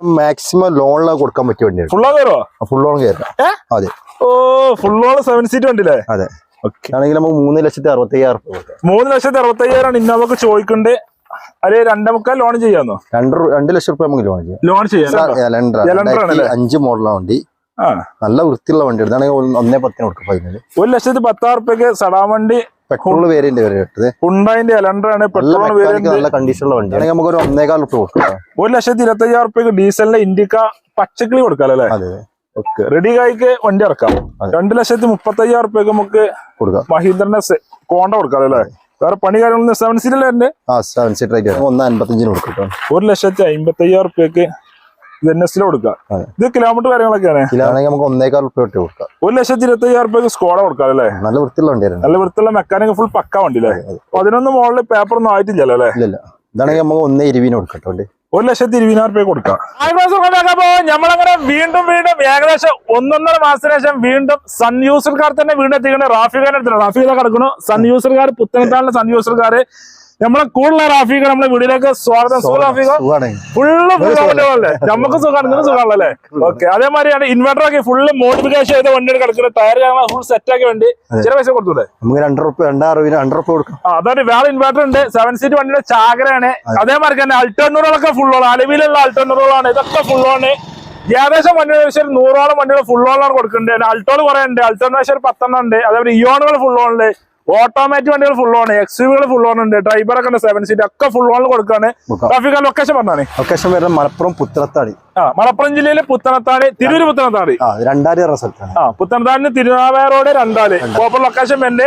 Maximum ലോണിലാണ് കൊടുക്കാൻ പറ്റിയ വണ്ടിയാണ്. ഓൺ കയറോ? ഫുൾ ലോൺ കയറാം. അതെ. ഓ ഫുൾ ഓൺ സെവൻ സീറ്റ് വണ്ടിയില്ലേ? അതെ. ഓക്കെ ആണെങ്കിൽ നമുക്ക് മൂന്ന് ലക്ഷത്തി അറുപത്തി അയ്യായിരം മൂന്ന് ലക്ഷത്തി അറുപത്തയ്യായിരം ഇന്നോവക്ക് ചോദിക്കേണ്ടത് അതിൽ രണ്ടേ മുക്കാൽ ലോൺ ചെയ്യാന്നോ? രണ്ട് രണ്ട് ലക്ഷം റുപ്യ നമുക്ക് ലോൺ ചെയ്യാം. ലോൺ ചെയ്യാം അഞ്ച് മോഡലാണ് വണ്ടി. ആ നല്ല വൃത്തിയുള്ള വണ്ടി എടുത്താണെങ്കിൽ ഒന്നേ പത്തിന് കൊടുക്കും ഒരു ലക്ഷത്തി പത്താറുപ്യക്ക് സടാം സടാവണ്ടി പെട്രോൾ വേരിയന്റ് വരെ എലണ്ടർ ആണ് പെട്രോൾ വേരിയന്റ്. നല്ല കണ്ടീഷനുള്ള വണ്ടി ആണെങ്കിൽ നമുക്ക് ഒരു ഒന്നേകാൽ റുപ്യ കൊടുക്കാം. ഒരു ലക്ഷത്തി ഇരുപത്തി അയ്യായിരം റുപ്യക്ക് ഡീസലിന്റെ ഇൻഡിക്ക പച്ചക്കിളി കൊടുക്കാം അല്ലേ? അതെ ഓക്കെ. റെഡി കായ്ക്ക് വണ്ടി ഇറക്കാം. രണ്ടു ലക്ഷത്തി മുപ്പത്തി അയ്യായിരം റുപ്യക്ക് നമുക്ക് കൊടുക്കാം. മഹീന്ദ്രന്റെ കോണ്ട കൊടുക്കാം അല്ലേ? വേറെ പണി കാര്യങ്ങളൊന്നും സെവൻ സീറ്റ് അല്ലേ ആ സെവൻ സീറ്റർ ഒന്ന് അൻപത്തഞ്ചിന് കൊടുക്കാം ഒരു ലക്ഷത്തി അമ്പത്തി അയ്യായിരം റുപ്യക്ക് എൻ എസിൽ കൊടുക്കാം. ഇത് കിലോമീറ്റർ കാര്യങ്ങളൊക്കെയാണ് ഇതിലാണെങ്കിൽ നമുക്ക് ഒന്നേക്കാൾ തൊട്ട് കൊടുക്കാം. ഒരു ലക്ഷത്തി ഇരുപത്തി അയ്യായിരം റുപ്യക്ക് സ്കോഡ കൊടുക്കാം അല്ലേ? നല്ല വൃത്തിയുള്ള വണ്ടിയാണ് നല്ല വൃത്തിയുള്ള മെക്കാനിക് ഫുൾ പക്ക വണ്ടി അല്ലേ? അതിനൊന്നും മുകളിൽ പേപ്പർ ഒന്നും ആയിട്ടില്ലല്ലോ അല്ലേ? ഇതാണെങ്കിൽ നമുക്ക് ഒന്നേ ഇരുപതിന് കൊടുക്കട്ടെ ഒരു ലക്ഷത്തി ഇരുപതിനായിരം രൂപ കൊടുക്കാം. നമ്മളങ്ങനെ വീണ്ടും വീണ്ടും ഏകദേശം ഒന്നൊന്നര മാസത്തിന് ശേഷം വീണ്ടും സൺ യൂസർക്കാർ തന്നെ വീണ്ടും എത്തിക്കുന്നത് റാഫിഖാൻ എടുത്തിട്ടുണ്ട്. റാഫിഖ കിടക്കുന്നു. സൺ യൂസർക്കാർ പുത്തനത്താളിലെ സൺ യൂസർക്കാര് നമ്മളെ കൂടുതലുള്ള റാഫിക നമ്മളെ വീടിലേക്ക് സ്വാഗതം. സുഖം ഫുള്ള് ഫുള്ളല്ലേ നമുക്ക് സുഖമാണ് നിങ്ങൾക്ക് സുഖമാണല്ലേ ഓക്കെ അതേമാതിരിയാണ് ഇൻവെർട്ടർ ഒക്കെ ഫുള്ള് മോഡിഫിക്കേഷൻ ചെയ്ത വണ്ടിയുടെ കിടക്കുന്നത് ടയർ ഫുൾ സെറ്റ് ആക്കി വേണ്ടി. ചില പൈസ കൊടുത്തൂടെ? നമുക്ക് റുപ്യ രണ്ടായിരം രൂപ രണ്ട് റുപ്യ കൊടുക്കാം. അതാണ് വേറെ ഇൻവെർട്ടർ ഉണ്ട്. സെവൻ സീറ്റ് വണ്ടിയുടെ ചാകരയാണ്. അതേമാതിരി തന്നെ അൾട്ടർണറുകളൊക്കെ ഫുള്ളാണ് അലവിലുള്ള അൾട്ടർണൂറുകളാണ് ഇതൊക്കെ ഫുള്ളാണ് ഏകദേശം വണ്ടികൾ പക്ഷേ ഒരു നൂറോളം വണ്ടികൾ ഫുള്ളോളാണ് കൊടുക്കുന്നുണ്ട് അൾട്ടോൾ കുറെ ഉണ്ട്. അൾട്ടോൺ ഒരു പത്തെണ്ണം ഉണ്ട്. അതേപോലെ ഇയോണുകൾ ഫുൾ ഫുള്ളോണുണ്ട് ഓട്ടോമാറ്റിക് വണ്ടികൾ ഫുൾ ഓൺ എക്സ് ഓൺ ഉണ്ട്. ഡ്രൈവർ ഒക്കെ ഉണ്ട് സെവൻ സീറ്റ് ഒക്കെ ഫുൾ കൊടുക്കാണ്. കൊടുക്കാം. ട്രാഫിക് ലൊക്കേഷൻ പറഞ്ഞാണ്. ലൊക്കേഷൻ വരുന്നത് മലപ്പുറം പുത്തനത്താടി. ആ മലപ്പുറം ജില്ലയിലെ പുത്തനത്താടി തിരൂര് പുത്തനത്താടി. സ്ഥലത്താണ്. ആ പുത്തനത്താടിന് തിരുനാവായ റോഡ് രണ്ടാൽ. പ്രോപ്പർ ലൊക്കേഷൻ ഉണ്ട്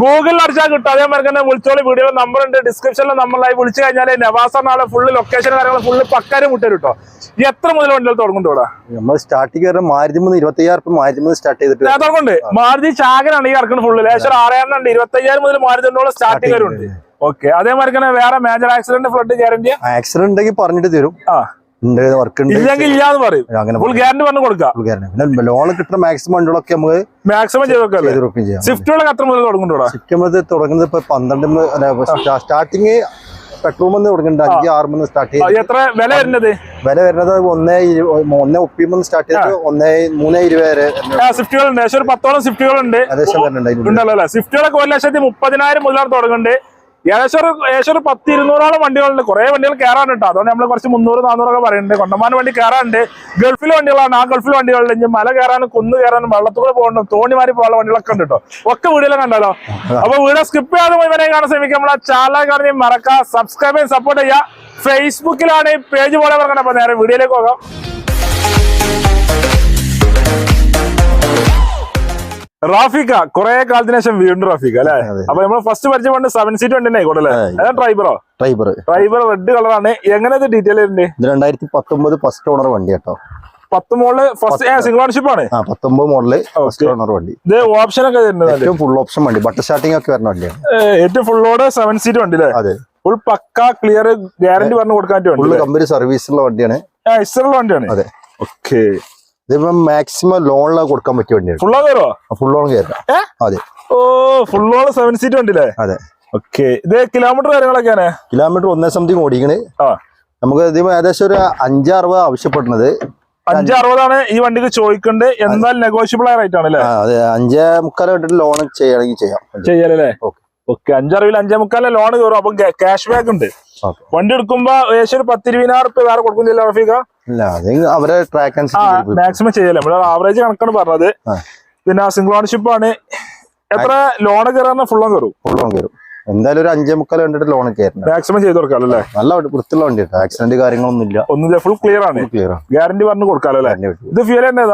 ഗൂഗിളിൽ അടിച്ചാൽ കിട്ടും. അതേമാതിരി തന്നെ വിളിച്ചോളി. വീഡിയോ നമ്പർ ഉണ്ട്. ഡിസ്ക്രിപ്ഷനിൽ നമ്പറിലായി വിളിച്ചു കഴിഞ്ഞാൽ നവാസ നാളെ ഫുള്ള് ലൊക്കേഷൻ കാര്യങ്ങൾ ഫുള്ള് പക്കാരും മുട്ടരും കേട്ടോ ഈ എത്ര മുതൽ വണ്ടികൾ തുടങ്ങുന്നുണ്ട് ഇവിടെ? നമ്മൾ സ്റ്റാർട്ടിങ് മാരുതി മൂന്ന് ഇരുപത്തി അയ്യായിരം മാരുതി മൂന്ന് സ്റ്റാർട്ട് ചെയ്തിട്ട് തുടങ്ങുന്നുണ്ട്. മാരുതി ചാകനാണ് ഈ ഇറക്കുന്നത് ഫുള്ള് ലേശം ആറായിരം ഉണ്ട് ഇരുപത്തി അയ്യായിരം മുതൽ മാരുതി തൊണ്ണൂറ് സ്റ്റാർട്ടിംഗ് വരുന്നുണ്ട് ഓക്കെ അതേമാതിരി തന്നെ വേറെ major accident flood guarantee accident ഉണ്ടെങ്കിൽ പറഞ്ഞിട്ട് തരും. ആ. വർക്ക് ഉണ്ട്. ഇല്ലെങ്കിൽ ഇല്ലാന്ന് പറയും. ഫുൾ ഗ്യാരണ്ടി പറഞ്ഞു കൊടുക്കാം. പിന്നെ ലോൺ കിട്ടുന്ന മാക്സിമം വണ്ടികളൊക്കെ നമുക്ക് മാക്സിമം ചെയ്ത് സ്വിഫ്റ്റുകളൊക്കെ മുതൽ തുടങ്ങുന്നുണ്ട് ഇവിടെ? സിസ്റ്റം തുടങ്ങുന്നത് ഇപ്പൊ പന്ത്രണ്ട് സ്റ്റാർട്ടിങ് പെട്രോൾ നിന്ന് തുടങ്ങുന്നുണ്ട് അഞ്ച് ആറ് മന്ന് സ്റ്റാർട്ട് ചെയ്ത്. എത്ര വില വരുന്നത്? വില വരുന്നത് ഒന്നേ ഒന്നേ ഉപ്പിമന്ന് സ്റ്റാർട്ട് ചെയ്ത് ഒന്നേ മൂന്നേ ഇരുപത് വരെ സ്വിഫ്റ്റുകൾ ഉണ്ട് ഏകദേശം ഒരു പത്തോളം സ്വിഫ്റ്റുകൾ ഉണ്ട് ഏകദേശം വരുന്നുണ്ട് സ്വിഫ്റ്റുകളൊക്കെ ഒരു ലക്ഷത്തി മുപ്പതിനായിരം മുതലാണ് തുടങ്ങുന്നുണ്ട്. ഏകദേശം ഒരു ഏകദേശം ഒരു പത്ത് ഇരുന്നൂറോളം വണ്ടികളുണ്ട്. കുറെ വണ്ടികൾ കയറാനുണ്ട് അതുകൊണ്ട് നമ്മൾ കുറച്ച് മുന്നൂറ് നാനൂറൊക്കെ പറയുന്നുണ്ട്. കൊണ്ടമാനം വണ്ടി കയറാനുണ്ട് ഗൾഫിലെ വണ്ടികളാണ്. ആ ഗൾഫിലെ വണ്ടികളുണ്ട് ഇനി മല കയറാനും കുന്ന് കയറാനും വെള്ളത്തൂടെ പോകണം തോണി മാറി പോകാനുള്ള വണ്ടികളൊക്കെ ഉണ്ട് കേട്ടോ. ഒക്കെ വീടുകളെ കണ്ടല്ലോ. അപ്പൊ വീടെ സ്കിപ്പ് ചെയ്യാതെ ഇവരെ കാണാൻ ശ്രമിക്കുക. നമ്മളെ ചാനൽ കാണി മറക്കുക സബ്സ്ക്രൈബ് ചെയ്യാൻ സപ്പോർട്ട് ചെയ്യുക. ഫേസ്ബുക്കിലാണ് ഈ പേജ് പോലെ പറഞ്ഞത് അപ്പൊ നേരെ വീഡിയോയിലേക്ക് പോകാം. റാഫിക്ക കുറെ കാലത്തിന് ശേഷം വീണ്ടും റാഫിക്ക അല്ലെ. അപ്പൊ നമ്മൾ ഫസ്റ്റ് പരിചയം പണ്ട് സെവൻ സീറ്റ് വണ്ടി ആയിക്കോട്ടെ അല്ലേ? അതെ. ഡ്രൈവറോ ഡ്രൈവർ ഡ്രൈവർ റെഡ് കളറാണ് എങ്ങനെ ഡീറ്റെയിൽ ഉണ്ട് രണ്ടായിരത്തി പത്തൊമ്പത് ഫസ്റ്റ് ഓണർ വണ്ടി കേട്ടോ. പത്ത് മോൾ ഫസ്റ്റ് സിംഗിൾ ഓണർഷിപ്പ് ആണ്? പത്തൊമ്പത് മോഡൽ ഫസ്റ്റ് ഓണർ വണ്ടി. ഇത് ഓപ്ഷൻ ഒക്കെ ഏറ്റവും ഫുൾ ഓപ്ഷൻ വണ്ടി. ബട്ടർ സ്റ്റാർട്ടിംഗ് ഒക്കെ വരുന്ന വണ്ടിയാണ്. ഏറ്റവും ഫുള്ളോടെ സെവൻ സീറ്റ് വണ്ടി അല്ലേ? അതെ. ഫുൾ പക്ക ക്ലിയർ ഗ്യാരണ്ടി പറഞ്ഞു കൊടുക്കാൻ കമ്പനി സർവീസുള്ള വണ്ടിയാണ്. വണ്ടിയാണ്. അതെ. ഓക്കെ ഇതിപ്പം മാക്സിമം ലോണിലാണ് കൊടുക്കാൻ പറ്റിയ വണ്ടിയാണ്. ഫുള്ളോ കയറോ ഫുൾ ലോൺ കയറാം. അതെ. ഓ ഫുൾ ഫുള്ളോട് സെവൻ സീറ്റ് വണ്ടി അല്ലേ അതെ. ഓക്കെ ഇത് കിലോമീറ്റർ കാര്യങ്ങളൊക്കെയാണ് കിലോമീറ്റർ ഒന്നേ സംതിങ് ഓടിക്കണ്. നമുക്ക് ഇത് ഏകദേശം ഒരു അഞ്ച് അറുപത് ആവശ്യപ്പെടുന്നത്. അഞ്ചാറുപതാണ് ഈ വണ്ടിക്ക് ചോദിക്കേണ്ടത് എന്നാൽ നെഗോഷ്യബിൾ ആയ റേറ്റ് ആണ് അല്ലേ അതെ. അഞ്ചേ മുക്കാൽ കണ്ടിട്ട് ലോൺ ചെയ്യണമെങ്കിൽ ചെയ്യാം. ചെയ്യാലല്ലേ? ഓക്കെ. അഞ്ചറിവിൽ അഞ്ചേ മുക്കാലെ ലോൺ കയറും. അപ്പൊ ക്യാഷ് ബാക്ക് ഉണ്ട്. വണ്ടി എടുക്കുമ്പോ ഏകദേശം ഒരു പത്തിരുപതിനായിരം റുപ്യ വേറെ കൊടുക്കുന്നില്ല റഫീഖ? അവരെ ട്രാക്ക് മാക്സിമം ചെയ്യല്ലേ? നമ്മൾ ആവറേജ് കണക്കാണ് പറഞ്ഞത്. പിന്നെ സിംഗിൾ ഓണർഷിപ്പ് ആണ്. എത്ര ലോൺ കയറാന്ന് ഓൺ കയറും? ലോൺ കയറും. എന്തായാലും ഒരു അഞ്ചേ മുക്കാൽ കണ്ടിട്ട് ലോൺ കയറണം. മാക്സിമം ചെയ്ത് കൊടുക്കാം അല്ലേ? നല്ല വൃത്തിയുള്ള വണ്ടി ആക്സിഡന്റ് കാര്യങ്ങളൊന്നും ഇല്ല ഒന്നുമില്ല ഫുൾ ക്ലിയർ ആണ്. ക്ലിയർ ആണ്. ഗ്യാരണ്ടി പറഞ്ഞു കൊടുക്കാലോ അല്ലേ? ഇത് ഫ്യൂൽ തന്നെ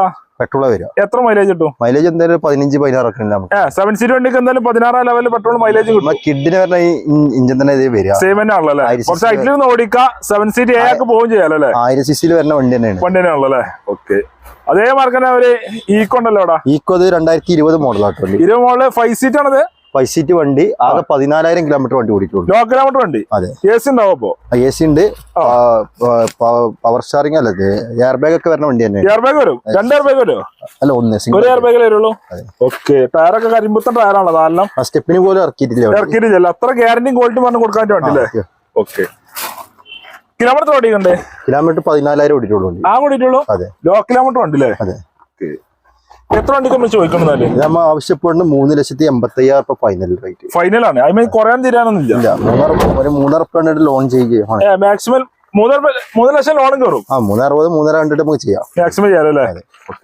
ഏതാ വരും എത്ര മൈലേജ് കിട്ടും? മൈലേജ് എന്തായാലും പതിനഞ്ച് പതിനാറൊക്കെ ഉണ്ട് നമുക്ക് ഏ സെവൻ സീറ്റ് വണ്ടിക്ക് എന്തായാലും പതിനാറാം ലെവലിൽ പെട്രോൾ മൈലേജ് കിട്ടും. കിഡിന് പറഞ്ഞ ഇഞ്ചൻ തന്നെ ഇത് വരിക. സെയിം തന്നെ ആണല്ലോ കുറച്ച് ഹൈറ്റിൽ നിന്ന് ഓടിക്കാം സെവൻ സീറ്റ് എ പോകും പോവുകയും ചെയ്യാലോ അല്ലേ? ആയിരം സിസിയിൽ വരുന്ന വണ്ടി തന്നെയാണ്. വണ്ടി തന്നെയാണല്ലോ അല്ലേ? ഓക്കെ അതേ മാർക്കന്നെ അവർ ഈക്കോ ഉണ്ടല്ലോ അവിടെ. ഈക്കോ അത് രണ്ടായിരത്തി ഇരുപത് മോഡലാട്ടോ ഇരുപത് മോഡൽ ഫൈവ് സീറ്റ് ആണത്. ഫൈവ് സീറ്റ് വണ്ടി ആകെ പതിനാലായിരം കിലോമീറ്റർ വണ്ടി ഓടിയിട്ടുള്ളൂ. ലോ കിലോമീറ്റർ വണ്ടി? അതെ. എ സി ഉണ്ടാവും അപ്പോ? എ സി ഉണ്ട്. പവർ സ്റ്റാറിംഗ് അല്ല എയർ ബാഗ് ഒക്കെ വരുന്ന വണ്ടി തന്നെ. എയർ ബാഗ് വരും? രണ്ട് എയർ ബാഗ് വരും അല്ല ഒന്ന് ഒരു എയർ ബാഗ് വരുള്ളൂ. ഓക്കെ ടയറൊക്കെ കരിമ്പുത്തൻ ടയറാണല്ലോ അതെല്ലാം സ്റ്റെപ്പിന് പോലും ഇറക്കിയിട്ടില്ല ഇറക്കിയിട്ടില്ല. അത്ര ഗ്യാരണ്ടിയും ക്വാളിറ്റി പറഞ്ഞു കൊടുക്കാൻ വേണ്ടി ഓക്കെ. കിലോമീറ്റർ ഓടിക്കണ്ടേ കിലോമീറ്റർ പതിനാലായിരം ഓടിയിട്ടുള്ളൂ ആ ഓടിയിട്ടുള്ളൂ? അതെ. ലോ കിലോമീറ്റർ ഉണ്ടല്ലേ അതെ. എത്ര വണ്ടിക്ക് നമ്മൾ ചോദിക്കണമെന്നാൽ ഇത് നമ്മൾ ആവശ്യപ്പെടുന്ന മൂന്ന് ലക്ഷത്തി എൺപത്തി അയ്യായിരം റുപ്യ ഫൈനൽ റേറ്റ് ഫൈനലാണ് ഐ മീൻ കുറയാൻ തീരാനൊന്നുമില്ല ഒരു മൂന്നര റുപ്യ ലോൺ ചെയ്യുകയാണ് മാക്സിമം മൂന്നര പ- മൂന്ന് ലക്ഷം ലോണും കയറും ആ മൂന്നര അറുപത് മൂന്നര കണ്ടിട്ട് നമുക്ക് ചെയ്യാം. മാക്സിമം ചെയ്യാലോ അല്ലേ? അതെ.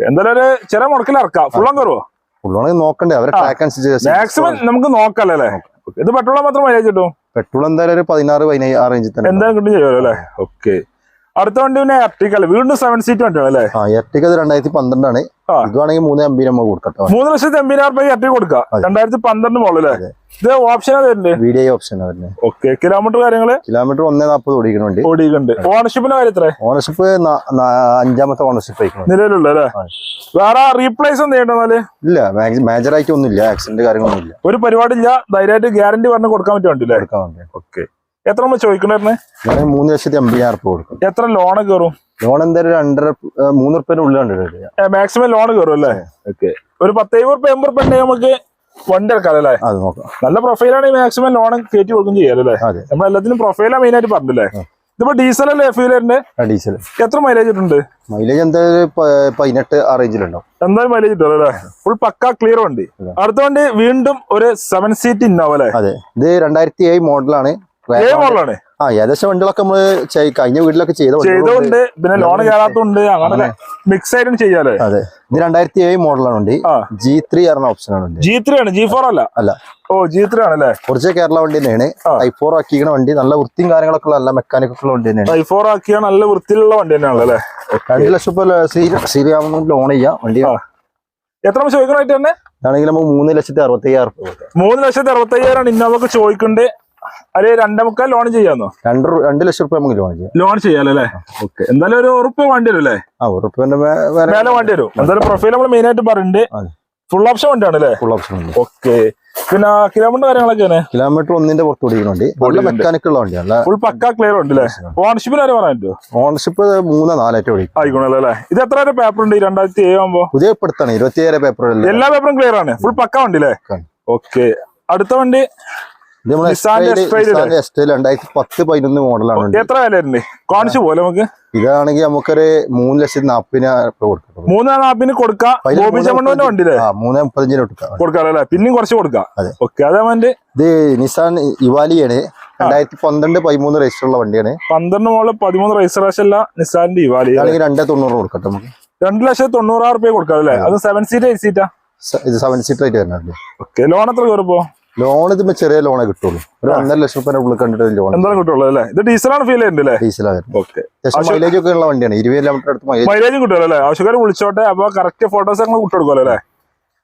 എന്തായാലും ഒരു ചെറിയ മുടക്കിൽ ഇറക്കാം. ഫുള്ളും കയറുമോ ഫുള്ളോണെങ്കിൽ നോക്കണ്ടേ അവരെ ട്രാക്ക് അനുസരിച്ച് മാക്സിമം നമുക്ക് അല്ലേ? ഇത് പെട്രോൾ മാത്രം മൈലേജ് കിട്ടും? പെട്രോൾ എന്തായാലും ഒരു പതിനാറ് റേഞ്ചിൽ തന്നെ എന്തായാലും കിട്ടും ചെയ്യുമല്ലോ അല്ലേ? ഓക്കെ അടുത്ത വണ്ടി പിന്നെ എർട്ടിക്കല്ലേ വീണ്ടും സെവൻ സീറ്റ് വണ്ടിയാണ് അല്ലേ? എർട്ടിക്ക രണ്ടായിരത്തി പന്ത്രണ്ടാണ്. ഇതാണെങ്കിൽ മൂന്ന് എം ബി നമ്മൾ കൊടുക്കട്ടോ. മൂന്ന് ലക്ഷത്തി എൺപതിനായിരം രൂപ എർട്ടി കൊടുക്കാം. രണ്ടായിരത്തി പന്ത്രണ്ട് മോൾ അല്ലേ? അതെ. ഇത് ഓപ്ഷൻ വരുന്നുണ്ട് വി ഡി ഐ ഓപ്ഷൻ വരുന്നത് ഓക്കെ കിലോമീറ്റർ കാര്യങ്ങൾ? കിലോമീറ്റർ ഒന്നേ നാൽപ്പത് ഓടിക്കുന്നുണ്ട് ഓടിക്കുന്നുണ്ട് ഓണർഷിപ്പിന്റെ കാര്യം എത്ര ഓണർഷിപ്പ് അഞ്ചാമത്തെ ഓണർഷിപ്പ് നിലവിലുള്ള അല്ലേ? വേറെ റീപ്ലേസ് ഒന്നും ചെയ്യണ്ടെന്നാൽ ഇല്ല മേജർ ആയിട്ട് ഒന്നും ഇല്ല ആക്സിഡന്റ് കാര്യങ്ങളൊന്നും ഇല്ല ഒരു പരിപാടി ഇല്ല ധൈര്യമായിട്ട് ഗ്യാരണ്ടി പറഞ്ഞ് കൊടുക്കാൻ പറ്റും വേണ്ടി ഓക്കെ എത്ര നമ്മൾ ഞാൻ മൂന്ന് ലക്ഷത്തി അമ്പതിനായിരം റുപ്യ കൊടുക്കും. എത്ര ലോൺ കയറും ലോൺ എന്തായാലും രണ്ടര മൂന്ന് റുപ്യന്റെ മാക്സിമം ലോൺ കയറും അല്ലേ? ഓക്കെ. ഒരു പത്ത് എഴുപത് റുപ്യ എൺപത് റുപ്യ ഉണ്ടെങ്കിൽ നമുക്ക് വണ്ടി എടുക്കാം അല്ലേ? അത് നോക്കാം. നല്ല പ്രൊഫൈലാണെങ്കിൽ മാക്സിമം ലോൺ കയറ്റി കൊടുക്കും ചെയ്യാല്ലേ നമ്മൾ എല്ലാത്തിനും പ്രൊഫൈലാണ് മെയിൻ ആയിട്ട് പറഞ്ഞില്ലേ? ഇതിപ്പോ ഡീസൽ അല്ലേ ഫീലറിന്റെ ആ ഡീസൽ എത്ര മൈലേജ് ഇട്ടുണ്ട് മൈലേജ് എന്തായാലും പതിനെട്ട് ആ റേഞ്ചിലുണ്ടാവും എന്തായാലും മൈലേജ് ഇട്ടു അല്ലേ? ഫുൾ പക്ക ക്ലിയർ വണ്ടി. അടുത്ത വണ്ടി വീണ്ടും ഒരു സെവൻ സീറ്റ് ഇന്നോവ അല്ലേ? അതെ. ഇത് രണ്ടായിരത്തി ഏഴ് മോഡലാണ് ആ ഏകദേശം വണ്ടികളൊക്കെ നമ്മൾ കഴിഞ്ഞ വീട്ടിലൊക്കെ ചെയ്ത ചെയ്തോണ്ട് പിന്നെ ലോൺ കയറാത്തോണ്ട് അങ്ങനെ മിക്സ് ആയിട്ടും ചെയ്യാലോ. അതെ. ഇത് രണ്ടായിരത്തി ഏഴ് മോഡലാണ് വണ്ടി. ജി ത്രീ പറഞ്ഞ ഓപ്ഷൻ ആണ് ജി ത്രീ ആണ് ജി ഫോർ അല്ല? അല്ല. ഓ ജി ത്രീ ആണല്ലേ? കുറച്ച് കേരള വണ്ടി തന്നെയാണ്. ഐ ഫോർ ആക്കിയ വണ്ടി. നല്ല വൃത്തിയും കാര്യങ്ങളൊക്കെ ഉള്ള നല്ല മെക്കാനിക് ഒക്കെ ഉള്ള വണ്ടി തന്നെയാണ്. ഐ ഫോർ ആക്കിയ നല്ല വൃത്തിയിലുള്ള വണ്ടി തന്നെയാണ് അല്ലേ? രണ്ട് ലക്ഷം രൂപ ശരിയാവുന്ന ലോൺ ചെയ്യാം. വണ്ടി എത്ര ചോദിക്കണമായിട്ട് തന്നെ? ആണെങ്കിൽ നമുക്ക് മൂന്ന് ലക്ഷത്തി അറുപത്തി അയ്യായിരം മൂന്ന് ലക്ഷത്തി അറുപത്തി അയ്യായിരം ഇന്നോവക്ക് ചോദിക്കണ്ട്. അല്ലെ രണ്ടേ മുക്കാൽ ലോൺ ചെയ്യാന്നോ? രണ്ട് രണ്ട് ലക്ഷം റുപ്യ നമുക്ക് ലോൺ ചെയ്യാം. ലോൺ ചെയ്യാലല്ലേ? ഓക്കെ. എന്തായാലും ഒരു ഉറുപ്പ് വേണ്ടി വരും അല്ലേ ആ ഉറപ്പിന്റെ വേറെ മേലെ വേണ്ടി വരും. എന്തായാലും പ്രൊഫൈൽ നമ്മൾ മെയിൻ ആയിട്ട് പറയുന്നുണ്ട്. ഫുൾ ഓപ്ഷൻ വണ്ടിയാണ് അല്ലേ ഫുൾ ഓപ്ഷൻ ഉണ്ട്. ഓക്കെ. പിന്നെ കിലോമീറ്റർ കാര്യങ്ങളൊക്കെ കിലോമീറ്റർ ഒന്നിന്റെ പുറത്ത് ഓടിക്കുന്നുണ്ട്. നല്ല ഓടിക്കുന്നുണ്ട്. മെക്കാനിക് ഉള്ള വണ്ടിയാണ് ഫുൾ പക്ക ക്ലിയർ ഉണ്ട് അല്ലേ? ഓണർഷിപ്പിന് ആരും പറയാൻ പറ്റുമോ ഓണർഷിപ്പ് മൂന്ന് നാലായിട്ട് ഓടിക്കും. ആയിക്കോണല്ലോ അല്ലേ? ഇത് എത്ര വരെ പേപ്പർ ഉണ്ട്? രണ്ടായിരത്തി ഏഴ് ആകുമ്പോൾ പുതിയ പെടുത്താണ് ഇരുപത്തിയേഴ് പേപ്പർ എല്ലാ പേപ്പറും ക്ലിയർ ആണ്. ഫുൾ പക്ക വണ്ടി. അല്ലേ ഓക്കെ. അടുത്ത വണ്ടി? ഇത് നമ്മളെ നിസ്സാന്റെ X-Trail ഇല്ലേ? എസ്റ്റേൽ രണ്ടായിരത്തി പത്ത് പതിനൊന്ന് മോഡലാണ് വണ്ടി എത്ര വില കാണിച്ചു പോലെ നമുക്ക്. ഇതാണെങ്കിൽ നമുക്കൊരു മൂന്ന് ലക്ഷത്തി നാപ്പതിനായിരം കൊടുക്കാം. മൂന്നാം കൊടുക്കാം. അതിൽ ബോബി മൂന്ന് വണ്ടി അല്ലേ ആ മൂന്ന് മുപ്പത്തഞ്ചിന് കൊടുക്കാം. പിന്നെയും കുറച്ച് കൊടുക്കാം. അതെ. ഓക്കെ അതേ വേണ്ടി. ഇത് നിസാൻ ഇവാലിയാണ് രണ്ടായിരത്തി പന്ത്രണ്ട് പതിമൂന്ന് രജിസ്റ്റർ ഉള്ള വണ്ടിയാണ്. പന്ത്രണ്ട് മോൾ പതിമൂന്ന് രജിസ്ട്രേഷൻ അല്ല നിസാന്റെ ഇവാലി ഇതാണെങ്കിൽ രണ്ടേ തൊണ്ണൂറ് കൊടുക്കട്ടെ നമുക്ക്. രണ്ട് ലക്ഷത്തി തൊണ്ണൂറായിരം റുപ്യ കൊടുക്കാം അല്ലേ? അത് സെവൻ സീറ്റ് എയ്റ്റ് സീറ്റാ ഇത് സെവൻ സീറ്റ് ആയിട്ട് വരുന്നുണ്ട്. ഓക്കെ ലോൺ എത്ര കയറിപ്പോ ലോൺ ഇതിപ്പോ ചെറിയ ലോണേ കിട്ടുള്ളൂ. ഒരു ഒന്നര ലക്ഷം റുപ്യ ഉള്ളിൽ കണ്ടിട്ട് ലോൺ എന്താ കിട്ടുള്ളൂ അല്ലേ? ഇത് ഡീസലാണ് ഫീൽ ചെയ്യുന്നുണ്ട് അല്ലേ? ഡീസലാണ് ഓക്കെ മൈലേജ് ഒക്കെ ഉള്ള വണ്ടിയാണ്. ഇരുപത് കിലോമീറ്റർ അടുത്ത് മൈലേജ് മൈലേജും കിട്ടുമല്ലോ അല്ലേ? ആവശ്യക്കാർ വിളിച്ചോട്ടെ അപ്പൊ കറക്റ്റ് ഫോട്ടോസ് ഞങ്ങൾ വിട്ടുകൊടുക്കുമല്ലോ അല്ലേ?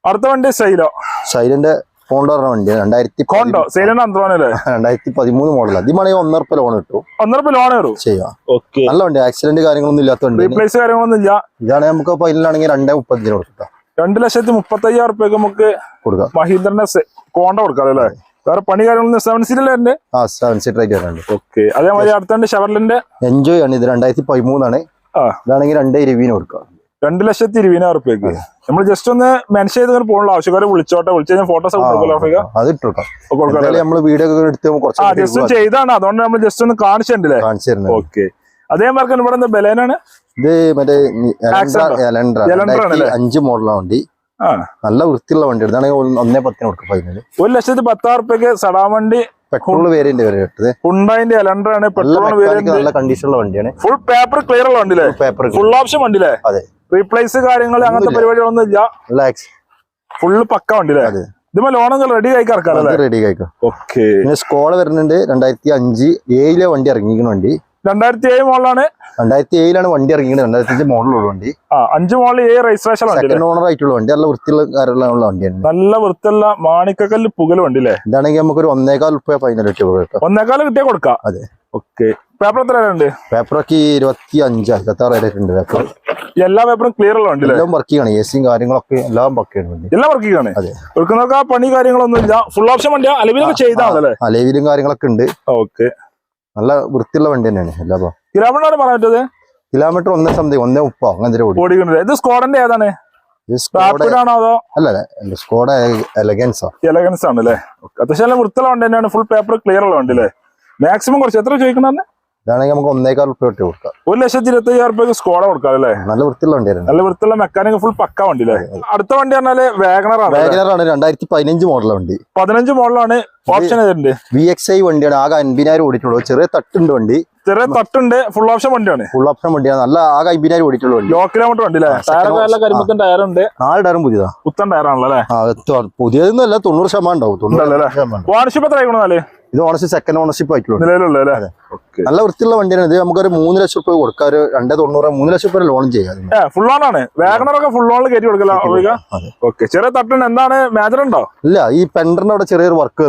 അടുത്ത വണ്ടി സൈലോ സൈലിന്റെ കോണ്ടോ പറഞ്ഞ വണ്ടിയാണ്. രണ്ടായിരത്തി കോണ്ടോ സൈലന്റ് അന്ത്രോണല്ലേ രണ്ടായിരത്തി പതിമൂന്ന് മോഡലാണ് ഇതിമാണെങ്കിൽ ഒന്നര റുപ്യ ലോൺ കിട്ടും. ഒന്നര രൂപ ലോൺ കയറും. ചെയ്യാം. ഓക്കെ നല്ല വണ്ടി ആക്സിഡന്റ് കാര്യങ്ങളൊന്നും ഇല്ലാത്ത വണ്ടി റീപ്ലേസ് കാര്യങ്ങളൊന്നും ഇല്ല. ഇതാണ് നമുക്ക് ഫൈനലാണെങ്കിൽ രണ്ടേ മുപ്പത്തഞ്ചിന് കൊടുക്കാം. രണ്ട് ലക്ഷത്തി മുപ്പത്തി അയ്യായിരം റുപ്യക്ക് നമുക്ക് കൊടുക്കാം. മഹീന്ദ്രന്റെ കോണ്ട കൊടുക്കാം അല്ലേ വേറെ പണി കാര്യങ്ങളൊന്നും സെവൻ സീറ്റിൽ ഉണ്ട് ആ സെവൻ സീറ്റർ ആയിട്ട് വരുന്നുണ്ട്. ഓക്കെ അതേമാതിരി അടുത്തുണ്ട് ഷവർലിന്റെ? എൻജോയ് ആണ് ഇത്. രണ്ടായിരത്തി പതിമൂന്നാണ്. ഇതാണെങ്കിൽ രണ്ടേ ഇരുപതിന് കൊടുക്കാം. രണ്ട് ലക്ഷത്തി ഇരുപതിനായിരം റുപ്യക്ക് നമ്മൾ ജസ്റ്റ് ഒന്ന് മെൻഷൻ ചെയ്ത് പോകാനുള്ള ആവശ്യക്കാരെ വിളിച്ചോട്ടെ. വിളിച്ചു കഴിഞ്ഞാൽ ഫോട്ടോസ് അത് ഇട്ട് കൊടുക്കാം കൊടുക്കാം എന്തായാലും വീഡിയോ എടുത്ത് ജസ്റ്റ് ചെയ്താണ്. അതുകൊണ്ട് നമ്മൾ ജസ്റ്റ് ഒന്ന് കാണിച്ചിട്ടുണ്ടല്ലേ ഓക്കെ അതേ മാർക്ക് ഇവിടെ ബലേനാണ്? ഇത് മറ്റേ? അഞ്ച് മോഡലാണ് വണ്ടി നല്ല വൃത്തിയുള്ള വണ്ടി ഇതാണെങ്കിൽ ഒന്നേ പത്തിന് കൊടുക്കും പതിനാല് ഒരു ലക്ഷത്തി പത്താറ് റുപ്യക്ക് സടാവണ്ടി പെട്രോൾ വേരിയന്റ് വരെ ഇട്ടത് ഹുണ്ടായിന്റെ എലണ്ടർ ആണ്. Petrol variant. നല്ല കണ്ടീഷനുള്ള വണ്ടിയാണ്. ഫുൾ പേപ്പർ ക്ലിയർ ഉള്ള വണ്ടിയില്ലേ? പേപ്പർ ഫുൾ ഓപ്ഷൻ വണ്ടിയില്ലേ? അതെ. റീപ്ലേസ് കാര്യങ്ങൾ അങ്ങനത്തെ. പരിപാടികളൊന്നും ഇല്ല. ഫുള്ള് പക്ക വണ്ടിയില്ലേ? അതെ. ഇതുമ്പോ ലോണൊക്കെ റെഡി ആയി റെഡി ആയിക്കോ ഓക്കെ പിന്നെ സ്കോള വരുന്നുണ്ട്. രണ്ടായിരത്തി അഞ്ച് ഏഴിലെ വണ്ടി ഇറങ്ങിക്കുന്ന വണ്ടി. രണ്ടായിരത്തി ഏഴ് മോളിലാണ് രണ്ടായിരത്തി ഏഴിലാണ് വണ്ടി ഇറങ്ങിയത്. രണ്ടായിരത്തി അഞ്ച് മോഡലുള്ള വണ്ടി. ആ അഞ്ച് മോളിൽ ഏഴ് രജിസ്ട്രേഷൻ സെക്കൻഡ് ഓണർ ആയിട്ടുള്ള വണ്ടി. നല്ല വൃത്തിയുള്ള കാര്യമുള്ള വണ്ടിയാണ് നല്ല വൃത്തിയുള്ള മാണിക്കക്കല്ല് പുകൽ വണ്ടി അല്ലേ? ഇതാണെങ്കിൽ നമുക്ക് ഒരു ഒന്നേകാൽ റുപ്യ ഫൈനൽ കിട്ടിയ കൊടുക്കാം കിട്ടിയാൽ കിട്ടിയാ കൊടുക്കാം? അതെ. ഓക്കെ. പേപ്പർ എത്ര ഉണ്ട് പേപ്പറൊക്കെ ഇരുപത്തി അഞ്ച് ഇരുപത്തി ആറ് ഉണ്ട് പേപ്പർ. എല്ലാ പേപ്പറും ക്ലിയർ ഉള്ള വണ്ടി എല്ലാം വർക്ക് ചെയ്യണം. എ സിയും കാര്യങ്ങളൊക്കെ എല്ലാം വർക്ക് ചെയ്യണം വണ്ടി. എല്ലാം ആണ് അതെ. കൊടുക്കുന്നൊക്കെ പണി കാര്യങ്ങളൊന്നും ഇല്ല ഫുൾ ഓപ്ഷൻ വണ്ടിയാ. അലവിലൊക്കെ ചെയ്താണല്ലേ അലവിലും കാര്യങ്ങളൊക്കെ ഉണ്ട്. ഓക്കെ. നല്ല വൃത്തിയുള്ള വണ്ടി തന്നെയാണ് എല്ലാ കിലോമീറ്റർ പറയാൻ പറ്റത് കിലോമീറ്റർ ഒന്നേ സംതിങ് ഒന്നേ മുപ്പോ അങ്ങനെ ഓടിക്കുന്നത് ഇത് സ്കോഡന്റെ ഏതാണ്? അല്ല സ്കോഡ എലഗൻസാ. എലഗൻസ് ആണ് അല്ലേ അത്യാവശ്യം നല്ല വൃത്തിയുള്ള വണ്ടി തന്നെയാണ്. ഫുൾ പേപ്പർ ക്ലിയർ ഉള്ള വണ്ടി അല്ലേ? മാക്സിമം കുറച്ച്. എത്ര ചോദിക്കണേ ഇതാണെങ്കിൽ നമുക്ക് ഒന്നേക്കാൾ റുപ്യ വെട്ടി കൊടുക്കാം. ഒരു ലക്ഷത്തി ഇരുപത്തി അയ്യായിരം റുപ്യ സ്കോഡ കൊടുക്കാം അല്ലേ നല്ല വൃത്തിയുള്ള വണ്ടിയാണ് നല്ല വൃത്തിയുള്ള മെക്കാനിക് ഫുൾ പക്ക വണ്ടി അല്ലേ അടുത്ത വണ്ടി പറഞ്ഞാൽ വാഗണർ ആണ് വാഗനറാണ് രണ്ടായിരത്തി പതിനഞ്ച് മോഡൽ വണ്ടി. പതിനഞ്ച് മോഡലാണ് ഓപ്ഷൻ ഏതുണ്ട്? വി എക്സ് ഐ വണ്ടിയാണ് ആകെ അൻപതിനായിരം ഓടിയിട്ടുള്ളൂ. ചെറിയ തട്ടുണ്ട് വണ്ടി. ചെറിയ തട്ടുണ്ട് ഫുൾ ഓപ്ഷൻ വണ്ടിയാണ്. ഫുൾ ഓപ്ഷൻ വണ്ടിയാണ്. നല്ല ആകെ അമ്പതിനായിരം ഓടിയിട്ടുള്ള വണ്ടി. ലോ കിലോമീറ്റർ വണ്ടി. കരിമ്പത്തൻ ടയറുണ്ട് നാല് ടയറും പുതിയതാ. പുത്തൻ ടയറാണല്ലോ അല്ലേ? പുതിയതൊന്നും അല്ല തൊണ്ണൂറ് ശതമാനം ഉണ്ടാവും. തൊണ്ണൂറ്? ശതമാനം. വാർഷിപ്പ് എത്ര ആയിക്കോളാൽ ഇത് ഓണർഷിപ്പ് സെക്കൻഡ് ഓണർഷിപ്പ് ആയിട്ടുള്ളൂ നല്ല വൃത്തിയുള്ള വണ്ടിയാണ്. ഇത് നമുക്കൊരു മൂന്ന് ലക്ഷം രൂപ കൊടുക്കാം. ഒരു രണ്ട് തൊണ്ണൂറ് മൂന്ന് ലക്ഷം രൂപ ലോൺ ചെയ്യാം. ഫുൾ ഓൺ ആണ്. വാഗണറൊക്കെ ഫുൾ ഓണിൽ കയറ്റി കൊടുക്കല. ഓക്കെ ചെറിയ തട്ടിന് എന്താണ്? മേജർ ഉണ്ടോ? ഇല്ല ഈ പെൻഡറിന്റെ അവിടെ ചെറിയൊരു വർക്ക്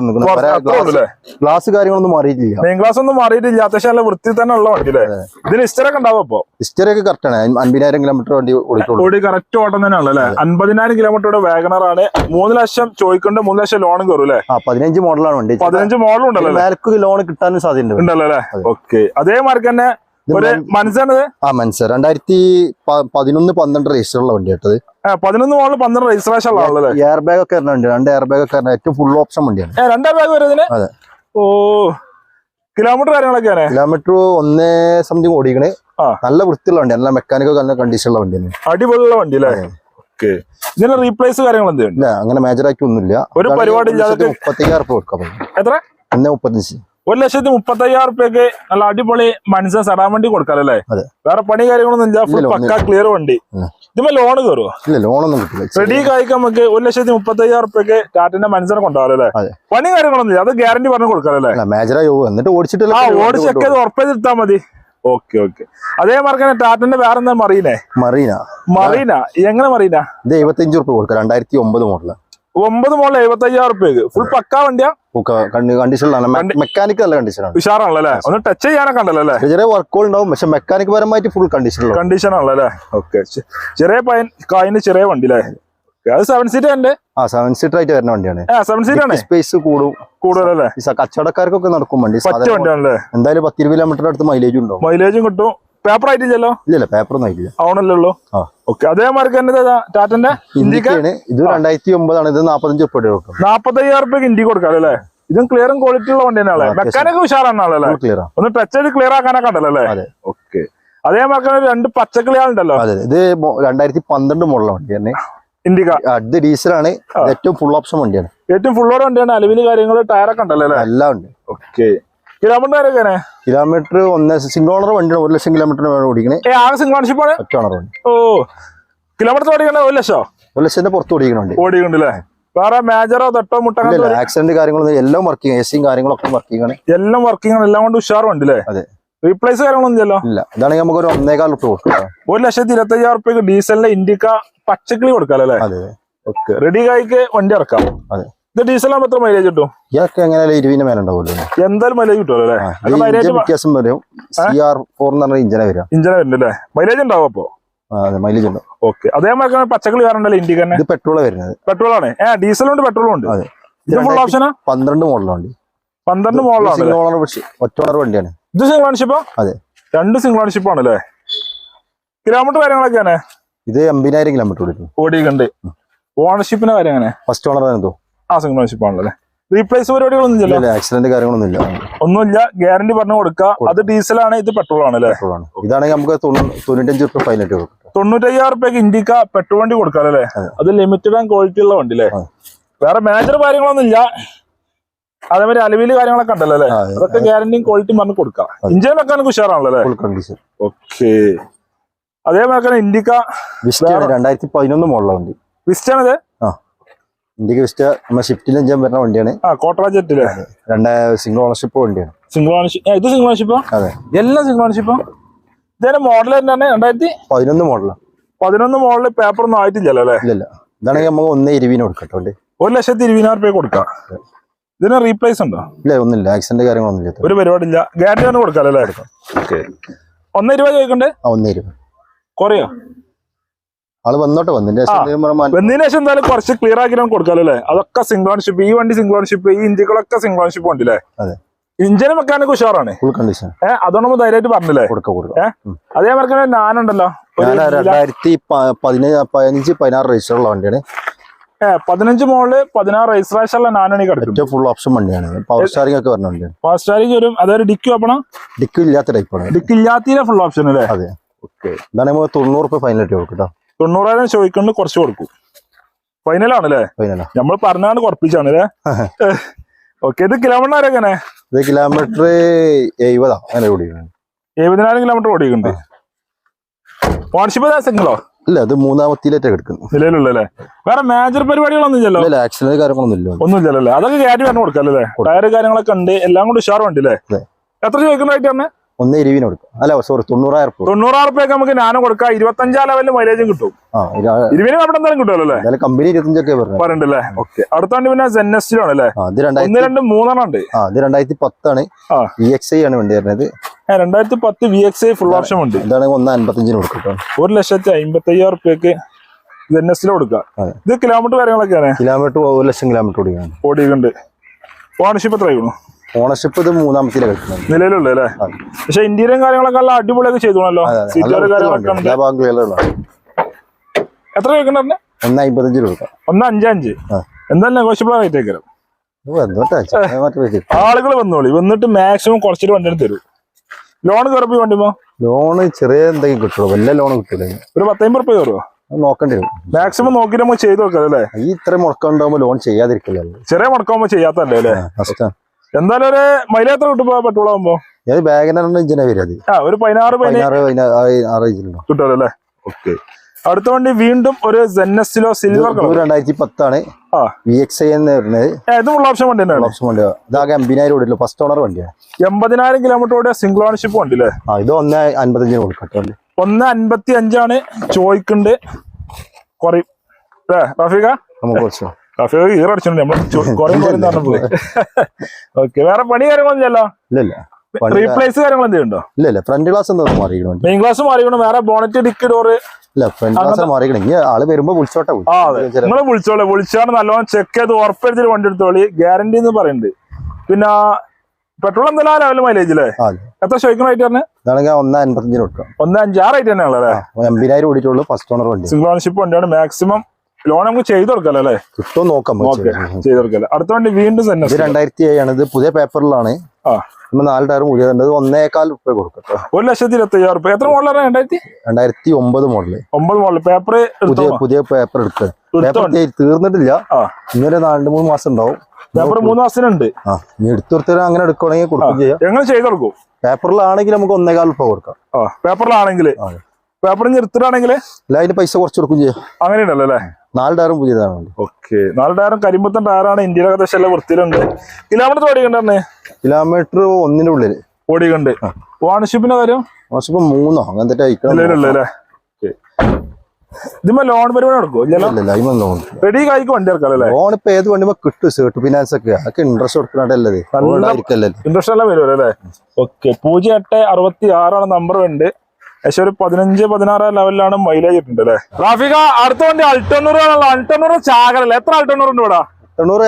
ഗ്ലാസ് കാര്യങ്ങളൊന്നും മാറിയിട്ടില്ല. മെയിൻ ഗ്ലാസ് ഒന്നും മാറിയിട്ടില്ല. അത്യാവശ്യം നല്ല വൃത്തി തന്നെ ഉള്ള വണ്ടി അല്ലേ? ഇതിന് ഹിസ്റ്ററി ഉണ്ടാവും അപ്പൊ ഹിസ്റ്ററി ഒക്കെ കറക്റ്റ് ആണ്. അൻപതിനായിരം കിലോമീറ്റർ വണ്ടി ഓടിക്കുള്ളൂ ഓടി കറക്റ്റ് ഓട്ടം തന്നെയാണ് അല്ലേ? അൻപതിനായിരം കിലോമീറ്ററുടെ ആണ് മൂന്ന് ലക്ഷം ചോദിക്കൊണ്ട് മൂന്ന് ലക്ഷം ലോൺ കയറും അല്ലേ? പതിനഞ്ച് മോഡലാണ് വണ്ടി പതിനഞ്ച് മോഡലും ഉണ്ടല്ലോ അല്ലേ? ലോൺ കിട്ടാനും സാധ്യത ഉണ്ടല്ലോ അല്ലേ? ഓക്കെ അതേമാതിരി തന്നെ ഒരു മനസ്സാണത് ആ മനസ്സിലായി രണ്ടായിരത്തി പതിനൊന്ന് പന്ത്രണ്ട് രജിസ്റ്റർ ഉള്ള വണ്ടി കേട്ടത് പതിനൊന്ന് മോളിൽ പന്ത്രണ്ട് രജിസ്ട്രേഷൻ ഉള്ള ആളല്ലേ? എയർ ബാഗ് ഒക്കെ വരുന്ന രണ്ട് എയർ ബാഗ് ഒക്കെ ഏറ്റവും ഫുൾ ഓപ്ഷൻ വണ്ടിയാണ്. രണ്ടാം ബാഗ് വരും ഇതിന് അതെ. ഓ കിലോമീറ്റർ കാര്യങ്ങളൊക്കെയാണ് കിലോമീറ്റർ ഒന്നേ സംതിങ് ഓടിക്കണേ. നല്ല വൃത്തിയുള്ള വണ്ടി നല്ല മെക്കാനിക്കൽ നല്ല കണ്ടീഷനുള്ള വണ്ടിയാണ്. അടിപൊളിയുള്ള വണ്ടി അല്ലേ ഓക്കെ ഇതിന് റീപ്ലേസ് കാര്യങ്ങൾ എന്ത് ഇല്ല അങ്ങനെ മേജറാക്കി ഒന്നുമില്ല. ഒരു പരിപാടി മുപ്പത്തയ്യായിരം റുപ്യ കൊടുക്കാം. എത്ര? ഒന്നേ മുപ്പത്തഞ്ച്. ഒരു ലക്ഷത്തി മുപ്പത്തി അയ്യായിരം റുപ്യക്ക് നല്ല അടിപൊളി മനസ്സ സടാൻ വണ്ടി കൊടുക്കാല്ലേ വേറെ പണി കാര്യങ്ങളൊന്നും ഇല്ല ഫുൾ പക്ക ക്ലിയർ വണ്ടി. ഇതുമ്പോ ലോൺ കയറുമോ ഇല്ല ലോണൊന്നും കിട്ടില്ല. റെഡി കായ്ക്കാൻ നമുക്ക് ഒരു ലക്ഷത്തി മുപ്പത്തി അയ്യായിരം റുപ്യക്ക് ടാറ്റിന്റെ മനസ്സിനെ കൊണ്ടുപോകാല്ലേ അതെ. പണി കാര്യങ്ങളൊന്നും ഇല്ല അത് ഗ്യാരണ്ടി പറഞ്ഞു കൊടുക്കാല്ലേ മേജറായി എന്നിട്ട് ഓടിച്ചിട്ടില്ല ആ ഓടി ചെക്ക് ചെയ്ത് മതി. ഓക്കെ ഓക്കെ അതേമാർക്ക് തന്നെ ടാറ്റന്റെ വേറെ എന്താ മറീനെ. മറീന. മറീന എങ്ങനെ മറീന? ഇത് എഴുപത്തി അഞ്ച് റുപ്യ കൊടുക്കാം രണ്ടായിരത്തി ഒമ്പത് മോഡൽ. ഒമ്പത് മോഡൽ എഴുപത്തി അയ്യായിരം റുപ്യക്ക് ഫുൾ പക്കാ വണ്ടിയാ? മെക്കാനിക് നല്ല കണ്ടീഷനാണ് ഉഷാറാണല്ലോ ഒന്ന് ടച്ച് ചെയ്യാനൊക്കെ ഉണ്ടല്ലോ അല്ലേ? ചെറിയ വർക്കുകൾ ഉണ്ടാവും പക്ഷെ മെക്കാനിക് പരമായിട്ട് ഫുൾ കണ്ടീഷൻ കണ്ടീഷൻ ആണല്ലേ ഓക്കെ ചെറിയ പയൻ കായിന് ചെറിയ വണ്ടി അല്ലേ അത് സെവൻ സീറ്റ് ഉണ്ട്. ആ സെവൻ സീറ്റർ ആയിട്ട് വരുന്ന വണ്ടിയാണ്. സെവൻ സീറ്റ് ആണ്. സ്പേസ് കൂടും. കൂടുതലല്ലേ കച്ചവടക്കാർക്കൊക്കെ നടക്കും വണ്ടി. എന്തായാലും പത്ത് ഇരുപത് കിലോമീറ്റർ അടുത്ത് മൈലേജ് ഉണ്ടാവും. മൈലേജും കിട്ടും. പേപ്പർ ആയിട്ടില്ലല്ലോ ഇല്ല പേപ്പർ ഒന്നും ആയിട്ടില്ല ആ. ഓക്കെ അതേമാർക്ക് തന്നെ ടാറ്റന്റെ ഇന്ത്യയ്ക്ക് ഇന്ത്യക്കാണ് ഇത് രണ്ടായിരത്തി ഒമ്പതാണ് ഇത് നാപ്പത്തഞ്ച് കൊടുക്കും. നാപ്പത്തയ്യായിരം റുപ്യക്ക് ഇന്ത്യ കൊടുക്കാം അല്ലേ? ഇതും ക്ലിയറും ക്വാളിറ്റി ഉള്ള വണ്ടി തന്നെയാണ് മെക്കാനിക് ഉഷാറാണ് ക്ലിയർ ഒന്ന് ടച്ച് ചെയ്ത് ക്ലിയർ ആക്കാനൊക്കെ ഉണ്ടല്ലോ അല്ലേ? അതെ. ഓക്കെ. അതേമാർക്ക് രണ്ട് പച്ചക്കിളികളുണ്ടല്ലോ അതെ ഇത് രണ്ടായിരത്തി പന്ത്രണ്ട് മുകളിലെ വണ്ടി തന്നെ ഇന്ത്യക്ക അത് ഡീസലാണ് ഇത് ഏറ്റവും ഫുൾ ഓപ്ഷൻ വണ്ടിയാണ്. ഏറ്റവും ഫുൾ ഫുള്ളോട് വണ്ടിയാണ്. അലുവിന് കാര്യങ്ങൾ ടയറൊക്കെ ഉണ്ടല്ലോ അല്ലേ? എല്ലാം ഉണ്ട്. ഓക്കെ. കിലോമീറ്റർ കിലോമീറ്റർ ഒന്ന് സിംഗിൾ ഓണർ വണ്ടിയാണ്. ഒരു ലക്ഷം കിലോമീറ്റർ ഓടിക്കണേ. ഏ ആകെ ഓണർഷിപ്പ് ആണ്? ഒറ്റ ഓണർ വണ്ടി. ഓ കിലോമീറ്റർ ഓടിക്കണ? ഒരു ലക്ഷോ? ഒരു ലക്ഷത്തിന്റെ പുറത്ത് ഓടിക്കണുണ്ട് ഓടിക്കണ്ടല്ലേ വേറെ മേജറോ തട്ടോ മുട്ട ആക്സിഡന്റ് കാര്യങ്ങളൊന്നും എല്ലാം വർക്കിംഗ് എ സിയും കാര്യങ്ങളൊക്കെ വർക്കിംഗ് ആണ് എല്ലാം വർക്കിംഗ് ആണ് എല്ലാം കൊണ്ട് ഉഷാർ വണ്ടി അല്ലേ അതെ. റീപ്ലേസ് കാര്യങ്ങളൊന്നും ഇല്ലല്ലോ? ഇല്ല. ഇതാണെങ്കിൽ നമുക്ക് ഒരു ഒന്നേകാൽ റുപ്യ കൊടുക്കാം ഒരു ലക്ഷത്തി ഇരുപത്തി അയ്യായിരം റുപ്യക്ക് ഡീസലിന്റെ ഇൻഡിക്ക പച്ചക്കിളി കൊടുക്കാം അല്ലേ അതെ. ഓക്കെ. റെഡി കായ്ക്ക് വണ്ടി ഇറക്കാം. അതെ. ഇത് ഡീസലാകുമ്പോ എത്ര മൈലേജ് കിട്ടും? ഇതൊക്കെ എങ്ങനെയാലും ഇരുപതിന് മേലെ ഉണ്ടാവുമല്ലോ എന്തായാലും മൈലേജ് കിട്ടുമല്ലോ അല്ലേ? വ്യത്യാസം വരും. സി ആർ ഫോർ എന്ന് പറഞ്ഞ ഇഞ്ചന വരിക. ഇഞ്ചിനെ വരുന്നുണ്ട് മൈലേജ് ഉണ്ടാവും അപ്പോ? മൈലേജ് ഉണ്ട്. ഓക്കെ. അതേമാതിരി പച്ചക്കളി വരണ്ടല്ലോ ഇന്ത്യയ്ക്ക് തന്നെ. ഇത് പെട്രോളാണ് വരുന്നത്. പെട്രോൾ ആണ്. ഏ ഡീസലും ഉണ്ട് പെട്രോളും ഉണ്ട്. ഇത് ഫുൾ ഓപ്ഷനാ പന്ത്രണ്ട് മോഡലാണ്. വണ്ടി പന്ത്രണ്ട് മോഡലാണ് ഒറ്റ ഓണർ വണ്ടിയാണ്. ഇത് സിംഗിൾ ഓൺഷിപ്പോ അതെ. രണ്ട് സിംഗിൾ ഓണർഷിപ്പ് ആണല്ലേ കിലോമീറ്റർ കാര്യങ്ങളൊക്കെയാണ് ഇത് എൺപതിനായിരം കിലോമീറ്റർ ഓടിക്കും ഓടിയിട്ടുണ്ട്. ഓണർഷിപ്പിന്റെ കാര്യം എങ്ങനെ? ഫസ്റ്റ് ഓണർ എന്തോ ആ സിംഗിൾ ഓൺഷിപ്പ് ആണല്ലേ റീപ്ലേസ് പരിപാടികളൊന്നും ഇല്ല ആക്സിഡന്റ് കാര്യങ്ങളൊന്നും ഇല്ല ഒന്നുമില്ല ഗ്യാരണ്ടി പറഞ്ഞു കൊടുക്കുക. അത് ഡീസലാണ് ഇത് പെട്രോൾ ആണ് പെട്രോളാണ് ഇതാണെങ്കിൽ നമുക്ക് തൊണ്ണൂ- തൊണ്ണൂറ്റഞ്ച് റുപ്യ ഫൈനായിട്ട് കൊടുക്കും. തൊണ്ണൂറ്റയ്യായിരം റുപ്യക്ക് ഇന്ത്യക്ക പെട്രോൾ വണ്ടി കൊടുക്കാം അല്ലേ? അത്. ലിമിറ്റഡ് ആൻഡ് ക്വാളിറ്റി ഉള്ള വണ്ടി അല്ലേ? വേറെ മേജർ കാര്യങ്ങളൊന്നും ഇല്ല അതേമാതിരി അലവിൽ കാര്യങ്ങളൊക്കെ ഉണ്ടല്ലോ അല്ലേ? അതൊക്കെ ഗ്യാരണ്ടിയും ക്വാളിറ്റിയും പറഞ്ഞ് കൊടുക്കാം. ഇഞ്ചിൻ വെക്കാനൊക്കെ ഉഷാറാണല്ലോ അല്ലേ? ഓക്കെ അതേപോലെ വിസ്റ്റയാണ് രണ്ടായിരത്തി പതിനൊന്ന് മോഡലാണ് വണ്ടി. വിസ്റ്റാണിത് ഇന്ത്യയ്ക്ക് വിസ്റ്റ നമ്മുടെ ഷിഫ്റ്റിൽ അഞ്ചാൻ വരുന്ന വണ്ടിയാണ്. ആ കോട്ടറ ജെറ്റില്ലേ രണ്ട് സിംഗിൾ ഓണർഷിപ്പ് വണ്ടിയാണ്. സിംഗിൾ ഓണർഷിപ്പ് ഇത് സിംഗിൾ ഓണർഷിപ്പോ അതെ. എല്ലാം സിംഗിൾ ഓണർഷിപ്പോ ഇതിന്റെ മോഡൽ തന്നെയാണ് രണ്ടായിരത്തി പതിനൊന്ന് മോഡലാണ് പതിനൊന്ന് മോഡൽ പേപ്പർ ഒന്നും ആയിട്ടില്ലല്ലോ അല്ലേ? ഇതാണെങ്കിൽ നമുക്ക് ഒന്ന് ഇരുപതിന് കൊടുക്കട്ടോ ഒരു ലക്ഷത്തി ഇരുപതിനായിരം രൂപ കൊടുക്കാം. ഇതിന് റീപ്ലേസ് ഉണ്ടോ? ഇല്ല ഒന്നുമില്ല. ആക്സിഡന്റ് കാര്യങ്ങളൊന്നും ഇല്ല ഒരു പരിപാടി ഇല്ല ഗ്യാരണ്ടി ഒന്ന് കൊടുക്കാം അല്ലേ ഒന്ന് ഇരുപത് ചോദിക്കണ്ടേ. ഒന്നേ ഇരുപത്. കുറയോ? ആൾ വന്നോട്ടെ വന്നതിന് ശേഷം എന്തായാലും കുറച്ച് ക്ലിയർ ആക്കി നമുക്ക് കൊടുക്കാമല്ലോ അല്ലേ? അതൊക്കെ സിംഗിൾ ഓൺഷിപ്പ് ഈ വണ്ടി സിംഗിൾ ഓൺഷിപ്പ് ഈ ഇഞ്ചികളൊക്കെ സിംഗിൾ ഓൺഷിപ്പ് വണ്ടി അല്ലേ അതെ. ഇഞ്ചിന് മെക്കാനിക് ഉഷാറാണ്. ഫുൾ കണ്ടീഷൻ ഏഹ് അതുകൊണ്ട് നമ്മൾ ധൈര്യമായിട്ട് പറഞ്ഞില്ലേ? കൊടുക്ക കൊടുക്കാം. അതേമാതിരി തന്നെ ഞാനുണ്ടല്ലോ രണ്ടായിരത്തി പതിനഞ്ച് പതിനാറ് രജിസ്റ്റർ ഉള്ള വണ്ടിയാണ്. പതിനഞ്ച് മോളിൽ പതിനാറ് രജിസ്ട്രേഷനിലെ നാനണി കിടക്കും ഫുൾ ഓപ്ഷൻ വണ്ടിയാണ്. പവർ സ്റ്റാറിംഗ് ഒക്കെ വരുന്ന വണ്ടിയാണ്. പവർ ചാർജിങ് വരും. അതായത് ഡിക്ക് ഓപ്പണം ഡിക്ക് ഇല്ലാത്ത ടൈപ്പാണ് ഡിക്ക് ഇല്ലാത്തതിനെ ഫുൾ ഓപ്ഷൻ അല്ലേ? അതെ. ഓക്കെ നമുക്ക് തൊണ്ണൂറ് റുപ്യ ഫൈനൽ കൊടുക്കും കേട്ടോ തൊണ്ണൂറായിരം ചോദിക്കൊണ്ട് കുറച്ച് കൊടുക്കും. ഫൈനലാണ് അല്ലേ നമ്മൾ പറഞ്ഞാണ് കുറപ്പിച്ചാണ് അല്ലേ ഓക്കെ ഇത് കിലോമീറ്റർ ആരൊക്കെ ഇത് കിലോമീറ്റർ എഴുപതാ അങ്ങനെ ഓടിക്കണം എഴുപതിനായിരം കിലോമീറ്റർ ഓടിക്കുന്നുണ്ട് ഓൺഷിപ്പ് ദിവസങ്ങളോ ഇല്ല ഇത് മൂന്നാമത്തിലേറ്റാ എടുക്കുന്നു നിലവിലുള്ള അല്ലേ വേറെ മേജർ പരിപാടികളൊന്നും ഇല്ലല്ലോ? ഇല്ല ആക്സിഡന്റ് കാര്യങ്ങളൊന്നും ഇല്ല. ഒന്നും ഇല്ലല്ലോ അതൊക്കെ കയറ്റി പറഞ്ഞു കൊടുക്കാം അല്ലേ? ടയർ കാര്യങ്ങളൊക്കെ ഉണ്ട് എല്ലാം കൂടി ഉഷാറുണ്ട് അല്ലേ? അതെ. എത്ര ചോദിക്കുന്നതായിട്ട് തന്നെ ഒന്ന് ഇരുപതിന് കൊടുക്കും. അല്ല സോറി തൊണ്ണൂറായിരം റുപ്യ തൊണ്ണൂറായിരം റുപ്യൊക്കെ നമുക്ക് നാനോ കൊടുക്കാം. ഇരുപത്തഞ്ചാം ലെവലിൽ മൈലേജും കിട്ടും. ഇരുവിന് അവിടെ എന്തായാലും കിട്ടുമല്ലോ അല്ലേ? കമ്പനി ഇരുപത്തഞ്ചൊക്കെ പറഞ്ഞത്. പറയണ്ടല്ലേ ഓക്കെ അടുത്ത വണ്ടി പിന്നെ സെൻ അല്ലേ? ആണ് രണ്ടായിരത്തി ഒന്ന് രണ്ട് മൂന്നെണ്ണം ഉണ്ട്. അത് രണ്ടായിരത്തി പത്താണ് വി എക്സ് ഐ ആണ് വണ്ടി വരുന്നത് രണ്ടായിരത്തി പത്ത് V X I full option ഉണ്ട്. ഇതാണെങ്കിൽ ഒന്ന് അൻപത്തഞ്ചിന് കൊടുക്കും ഒരു ലക്ഷത്തി അമ്പത്തി അയ്യായിരം റുപ്യക്ക് ജെന്നസ്റ്റിൽ കൊടുക്കാം. അതെ. ഇത് കിലോമീറ്റർ കാര്യങ്ങളൊക്കെയാണ്? കിലോമീറ്റർ ഒരു ലക്ഷം കിലോമീറ്റർ ഓടിയാണ് ഓടിയിട്ടുണ്ട്. ഓണർഷിപ്പ് എത്ര ആയിരുന്നു ഓണർഷിപ്പ് ഇത് മൂന്നാമത്തെ നിലയിലുള്ളു നിലവിലുള്ള അല്ലേ? പക്ഷെ ഇന്റീരിയറും കാര്യങ്ങളൊക്കെ നല്ല അടിപൊളിയൊക്കെ ചെയ്തോണല്ലോ. ഉള്ള എത്ര ചോദിക്കണ്ടേ ഒന്ന് അമ്പത്തഞ്ചിന് കൊടുക്കാം ഒന്ന് അഞ്ചഞ്ച് ആ. എന്തായാലും നെഗോഷ്യബിൾ റേറ്റ് എന്തോട്ടാ ആളുകൾ വന്നോളി. വന്നിട്ട് മാക്സിമം കുറച്ചിട്ട് വണ്ടി തരും. ലോൺ കയറപ്പി വണ്ടിമോ ലോണ് ചെറിയ എന്തെങ്കിലും കിട്ടുള്ളൂ. വലിയ ലോൺ കിട്ടില്ല ഒരു പത്തമ്പത് റുപ്യ കയറുമോ നോക്കേണ്ടി വരും. മാക്സിമം നോക്കിട്ട് നമുക്ക് ചെയ്ത് നോക്കാം അല്ലേ? ഈ ഇത്ര മുടക്കം ഉണ്ടാകുമ്പോൾ ലോൺ ചെയ്യാതിരിക്കില്ലല്ലോ ചെറിയ മുടക്കാകുമ്പോ ചെയ്യാത്തല്ലേ അല്ലേ? എന്തായാലും ഒരു മൈലേജ് എത്ര കിട്ടുമ്പോ പെട്രോൾ ആകുമ്പോ ഏത് ബാഗിനാണ് ഇഞ്ചിനെ വരും അത്. ആ ഒരു പതിനാറ് പതിനാറ് പതിനാറ് ആറ് ഇഞ്ചിലുണ്ടോ കിട്ടുമല്ലോ അല്ലേ? ഓക്കെ. അടുത്ത വണ്ടി വീണ്ടും ഒരു സെന്നസിലോ സിൽവർ കളർ രണ്ടായിരത്തി പത്താണ് വി എക്സ് ഐ എന്ന് പറഞ്ഞത് ഇത് ഫുൾ ഓപ്ഷൻ വണ്ടി ഓപ്ഷൻ വണ്ടിയാണ് ഇതാകെ അമ്പതിനായിരം ഓടില്ല ഫസ്റ്റ് ഓണർ വണ്ടിയാണ് എൺപതിനായിരം കിലോമീറ്റർ ഓടിയ സിംഗിൾ ഓണർഷിപ്പ് വണ്ടി അല്ലേ? ആ ഇത് ഒന്ന് അൻപത്തഞ്ചിന് കൊടുക്കട്ടെ വണ്ടി. ഒന്ന് അൻപത്തി അഞ്ചാണ് ചോയ്ക്കുണ്ട് കുറയും. അല്ലേ റഫീഖ? നമുക്ക് കുറച്ച്. ഓക്കെ വേറെ പണി കാര്യങ്ങളൊന്നും ഇല്ലല്ലോ? ഇല്ല ഇല്ല പണി- റീപ്ലേസ് കാര്യങ്ങൾ എന്തെങ്കിലും ഉണ്ടോ? ഇല്ല ഇല്ല ഫ്രണ്ട് ഗ്ലാസ് എന്താ വണ്ടി മെയിൻ ഗ്ലാസ് മാറിയിട്ടുണ്ട് വേറെ ബോണറ്റ് ഡിക്ക് ഡോറ് ഇല്ല ഫ്രണ്ട് ഗ്ലാസ് ആൾ വരുമ്പോ വിളിച്ചോട്ടെ ആ വിളിച്ചോളെ. വിളിച്ചാണ് നല്ലോണം ചെക്ക് ചെയ്ത് ഉറപ്പെടുത്തിട്ട് വണ്ടി എടുത്തോളി. ഗ്യാരണ്ടി എന്ന് പറയുന്നുണ്ട് പിന്നെ പെട്രോൾ ലെവൽ മൈലേജ് അല്ലേ എത്ര ചോദിക്കുന്ന റേറ്റ് തന്നെ ഇതാണെങ്കിൽ ഒന്ന് അൻപത്തഞ്ചിന് കൊടുക്കാം. ഒന്ന് അഞ്ച്. ആ റേറ്റ് തന്നെയാണല്ലോ എൺപതിനായിരം ഓടിയിട്ടുള്ളൂ ഫസ്റ്റ് ഓണർ വണ്ടി. സിംഗിൾ ഓണർഷിപ്പ് വണ്ടിയാണ്. മാക്സിമം ലോൺ നമുക്ക് ചെയ്ത് കൊടുക്കല്ലോ അല്ലേ? കിട്ടും നോക്കാം ചെയ്ത് കൊടുക്കല്ലോ അടുത്ത വണ്ടി വീണ്ടും തന്നെ ഇത് രണ്ടായിരത്തി ഏഴാണ് ഇത് പുതിയ പേപ്പറിലാണ്. നമ്മൾ നാല് ടയർ ഇത് ഒന്നേകാൽ റുപ്യ കൊടുക്കട്ടോ ഒരു ലക്ഷത്തി ഇരുപത്തി അയ്യായിരം റുപ്യ. എത്ര മോഡലാണ് രണ്ടായിരത്തി രണ്ടായിരത്തി? ഒമ്പത് മോഡൽ ഒമ്പത് മോഡൽ പേപ്പർ പുതിയ പുതിയ പേപ്പർ എടുക്കുക പേപ്പർ തീർന്നിട്ടില്ല. ഇന്നലെ നാല് മൂന്ന് മാസം ഉണ്ടാവും. പേപ്പർ മൂന്ന് മാസത്തിനുണ്ട്. ഇനി എടുത്തൊരുത്തരം അങ്ങനെ എടുക്കുകയാണെങ്കിൽ കൊടുക്കും ചെയ്യാം. എങ്ങനെ ചെയ്ത് കൊടുക്കും. പേപ്പറിലാണെങ്കിൽ നമുക്ക് ഒന്നേകാൽ റുപ്യ കൊടുക്കാം. പേപ്പറിലാണെങ്കിൽ പേപ്പറിന് എടുത്തിട്ടാണെങ്കിൽ? അല്ല അതിന് പൈസ കുറച്ച് കൊടുക്കും ചെയ്യാം. അങ്ങനെയുണ്ടല്ലോ അല്ലേ? നാല് ടയറും പുതിയ ടയറാണ് ഓക്കെ. നാല് ടയറും കരിമ്പത്തൻ ടയറാണ്. ഇന്ത്യയിലെ ഏകദേശം എല്ലാം വൃത്തിയിലുണ്ട്. കിലോമീറ്റർ ഓടിക്കണ്ടേ കിലോമീറ്റർ ഒന്നിന്റെ ഉള്ളിൽ. ഓടിക്കണ്ട്. ഓണർഷിപ്പിന്റെ കാര്യം? ഓണർഷിപ്പ് മൂന്നോ? അങ്ങനത്തെ അല്ലേ ലോൺ പരിപാടി നടക്കുമോ ലോൺ. റെഡി കായ്ക്ക് വണ്ടി ഇറക്കാം ലോൺ ഇപ്പൊ ഏത് വണ്ടി കിട്ടും സേർട്ട് ഫിനാൻസ് ഒക്കെ. അതൊക്കെ ഇൻട്രസ്റ്റ് കൊടുക്കണല്ലേ ഇൻട്രസ്റ്റ് എല്ലാം വരുമല്ലോ അല്ലേ? ഓക്കെ പൂജ്യം എട്ട് അറുപത്തി ആറാണ് നമ്പർ ഉണ്ട്. ഏകദേശം ഒരു പതിനഞ്ച് പതിനാറ് ലെവലിലാണ് മൈലേജ് ഇട്ടുണ്ട് അല്ലേ? റാഫിക അടുത്ത വണ്ടി അൾട്ടണ്ണൂറ് അൾട്ടണ്ണൂറ് ചാകരല്ലേ? എത്ര അൾട്ടണ്ണൂറ് ഉണ്ട് ഇവിടെ?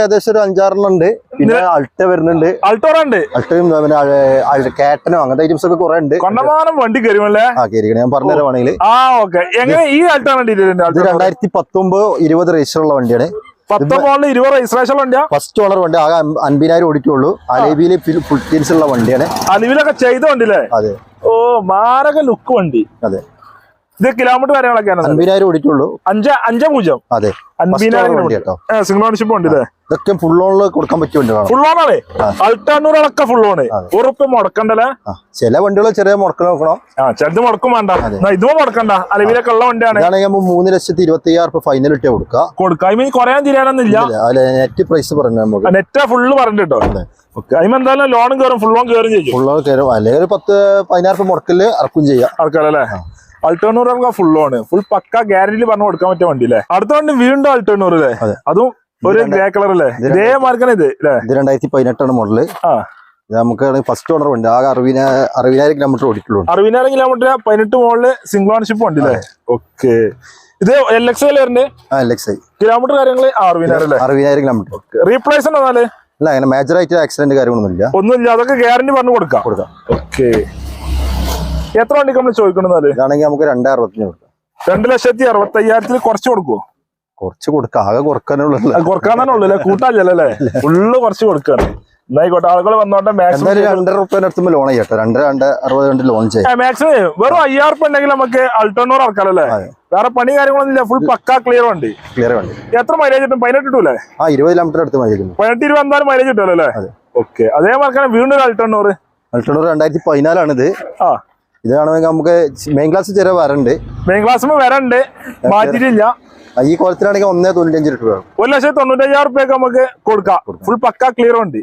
ഏകദേശം ഒരു അഞ്ചാറെണ്ണം ഉണ്ട് പിന്നെ അൾട്ട വരുന്നുണ്ട്. അൾട്ടോറ ഉണ്ട്? അൾട്ടയും പിന്നെ കാറ്റനോ അങ്ങനത്തെ ഐറ്റംസ് ഒക്കെ കുറെ ഉണ്ട്. കൊണ്ടമാനം വണ്ടി കയറുമല്ലേ ആ ഞാൻ പറഞ്ഞുതരാം വേണമെങ്കിൽ. ആ ഓക്കെ. എങ്ങനെ ഈ അൾട്ടാണ് ഇത് രണ്ടായിരത്തി പത്തൊമ്പത് ഇരുപത് രജിസ്റ്റർ ഉള്ള വണ്ടിയാണ്. പത്തൊമ്പതിൽ ഇരുപത് രജിസ്ട്രേഷൻ വണ്ടിയാ? ഫസ്റ്റ് ഓണർ വണ്ടി ആകെ അൻപതിനായിരം ഓടിക്കുള്ളൂ. അലേബിയിലെ ഫുൾ ഉള്ള വണ്ടിയാണ്. അലിവിലൊക്കെ ചെയ്ത വണ്ടില്ലേ അതെ. ഓ മാരക ലുക്ക് വണ്ടി. അതെ. ഇത് കിലോമീറ്റർ കാര്യങ്ങളൊക്കെയാണ് അൻപതിനായിരം ഓടിയിട്ടുള്ളൂ. അഞ്ച് അഞ്ച് പൂജ്യം. അതെ. അൻപതിനായിരം സിംഗിൾ ഓണർഷിപ്പ് ഉണ്ട് ഇല്ലേ ഇതൊക്കെ ഫുൾ ഓണിൽ കൊടുക്കാൻ പറ്റും ഫുൾ ഓണാണേ അൾട്ടാനൂറൊക്കെ ഫുൾ ഓണ് ഉറപ്പ് മുടക്കണ്ടല്ലേ? ചില വണ്ടികൾ ചെറിയ മുടക്കം നോക്കണം. ചെറുത് മുടക്കും വേണ്ട. ഇത് ഇതും മുടക്കണ്ട. അലവിലൊക്കെ ഉള്ള വണ്ടിയാണ്. മൂന്ന് ലക്ഷത്തി ഇരുപത്തി അയ്യായിരം റുപ്യ ഫൈനൽ ഇട്ടേ കൊടുക്കുക കൊടുക്കുക ഇനി കുറയാൻ തീരാനൊന്നുമില്ല നെറ്റ് പ്രൈസ് പറഞ്ഞു നമുക്ക്. നെറ്റാ ഫുള്ള് പറഞ്ഞിട്ടോ അതിന് എന്തായാലും ലോണും കയറും ഫുൾ ലോൺ കയറും ചെയ്യും. ഫുൾ കയറും അല്ലെങ്കിൽ പത്ത് പതിനായിരം രൂപ മുടക്കൽ ഇറക്കും ചെയ്യാം. ആൾക്കാരല്ലേ അൾട്ടോണൂർ നമുക്ക് ഫുൾ ആണ് ഫുൾ പക്ക ഗ്യാരണ്ടി പറഞ്ഞു കൊടുക്കാൻ പറ്റിയ വണ്ടി അല്ലേ അടുത്ത വണ്ടി വീണ്ടും അൾട്ടേണൂർ അല്ലേ അതും ഒരു ഗ്രേ കളർ അല്ലേ ഇതേ മാർക്കാണ് ഇത് അല്ലേ ഇത് രണ്ടായിരത്തി പതിനെട്ടാണ് മോഡൽ ആ നമുക്ക് ഫസ്റ്റ് ഓണർ വണ്ടി. ആകെ അറുപതിന അറുപതിനായിരം കിലോമീറ്റർ ഓടിക്കുള്ളൂ അറുപതിനായിരം കിലോമീറ്റർ പതിനെട്ട് മോളിൽ സിംഗിൾ ഓണർഷിപ്പ് വണ്ടി അല്ലേ ഓക്കെ. ഇത് L X I L X I kilometre കാര്യങ്ങൾ അറുപതിനായിരം അറുപതിനായിരം കിലോമീറ്റർ റീപ്ലേസ് ഉണ്ടോ അല്ല അങ്ങനെ മേജർ ആയിട്ട് ആക്സിഡന്റ് കാര്യങ്ങളൊന്നുമില്ല. ഒന്നുമില്ല. അതൊക്കെ ഗ്യാരണ്ടി പറഞ്ഞു കൊടുക്കാം. കൊടുക്കാം. ഓക്കെ. എത്ര വണ്ടിക്ക് നമ്മൾ ചോദിക്കണെന്നാൽ ഇതാണെങ്കിൽ നമുക്ക് രണ്ടേ അറുപത്തഞ്ച് കൊടുക്കാം. രണ്ട് ലക്ഷത്തി അറുപത്തി അയ്യായിരത്തിൽ കുറച്ച് കൊടുക്കുവോ? കുറച്ച് കൊടുക്കാം. ആകെ കുറക്കാനുള്ള കുറയ്ക്കാൻ തന്നെ ഉള്ളു അല്ലേ? കൂട്ടാച്ചല്ലേ ഫുള്ള് കുറച്ച് കൊടുക്കാണ്. എന്നായിക്കോട്ടെ ആളുകൾ വന്നോട്ടെ മാക്സിമം രണ്ടര റുപ്യേന്റെ അടുത്ത് ലോൺ ചെയ്യട്ടെ. രണ്ടര രണ്ട് അറുപത് രണ്ട് ലോൺ ചെയ്യാം. മാക്സിമം വെറും അയ്യായിരം റുപ്യ ഉണ്ടെങ്കിൽ നമുക്ക് അൾട്ടോണൂർ അതെ. വേറെ പണി കാര്യങ്ങളൊന്നും ഇല്ല. ഫുൾ പക്ക ക്ലിയർ വണ്ടി. ക്ലിയർ വണ്ടി. എത്ര മൈലേജ് കിട്ടും? പതിനെട്ട് കിട്ടൂലേ? ആ ഇരുപത് കിലോമീറ്റർ അടുത്ത് മൈലേജ് പതിനെട്ട് ഇരുപത് എന്തായാലും മൈലേജ് കിട്ടുമല്ലോ അല്ലേ? അതെ. ഓക്കെ തന്നെ വീണ്ടും ഒരു അൾട്ടോണൂർ അൾട്ടോണർ രണ്ടായിരത്തി പതിനാലാണ് ഇത് ഇതാണെങ്കിൽ നമുക്ക് മെയിൻ ക്ലാസ് ചെറിയ വരണ്ട്. മെയിൻ ക്ലാസ് വരണ്ട്. മാറ്റിയിട്ടില്ല. ഈ കോലത്തിലാണെങ്കിൽ ഒന്നേ തൊണ്ണൂറ്റഞ്ച് രൂപ. ഒരു ലക്ഷത്തി തൊണ്ണൂറ്റഞ്ചായിരം റുപ്യൊക്കെ നമുക്ക് കൊടുക്കാം. ഫുൾ പക്ക ക്ലിയർ ഉണ്ട്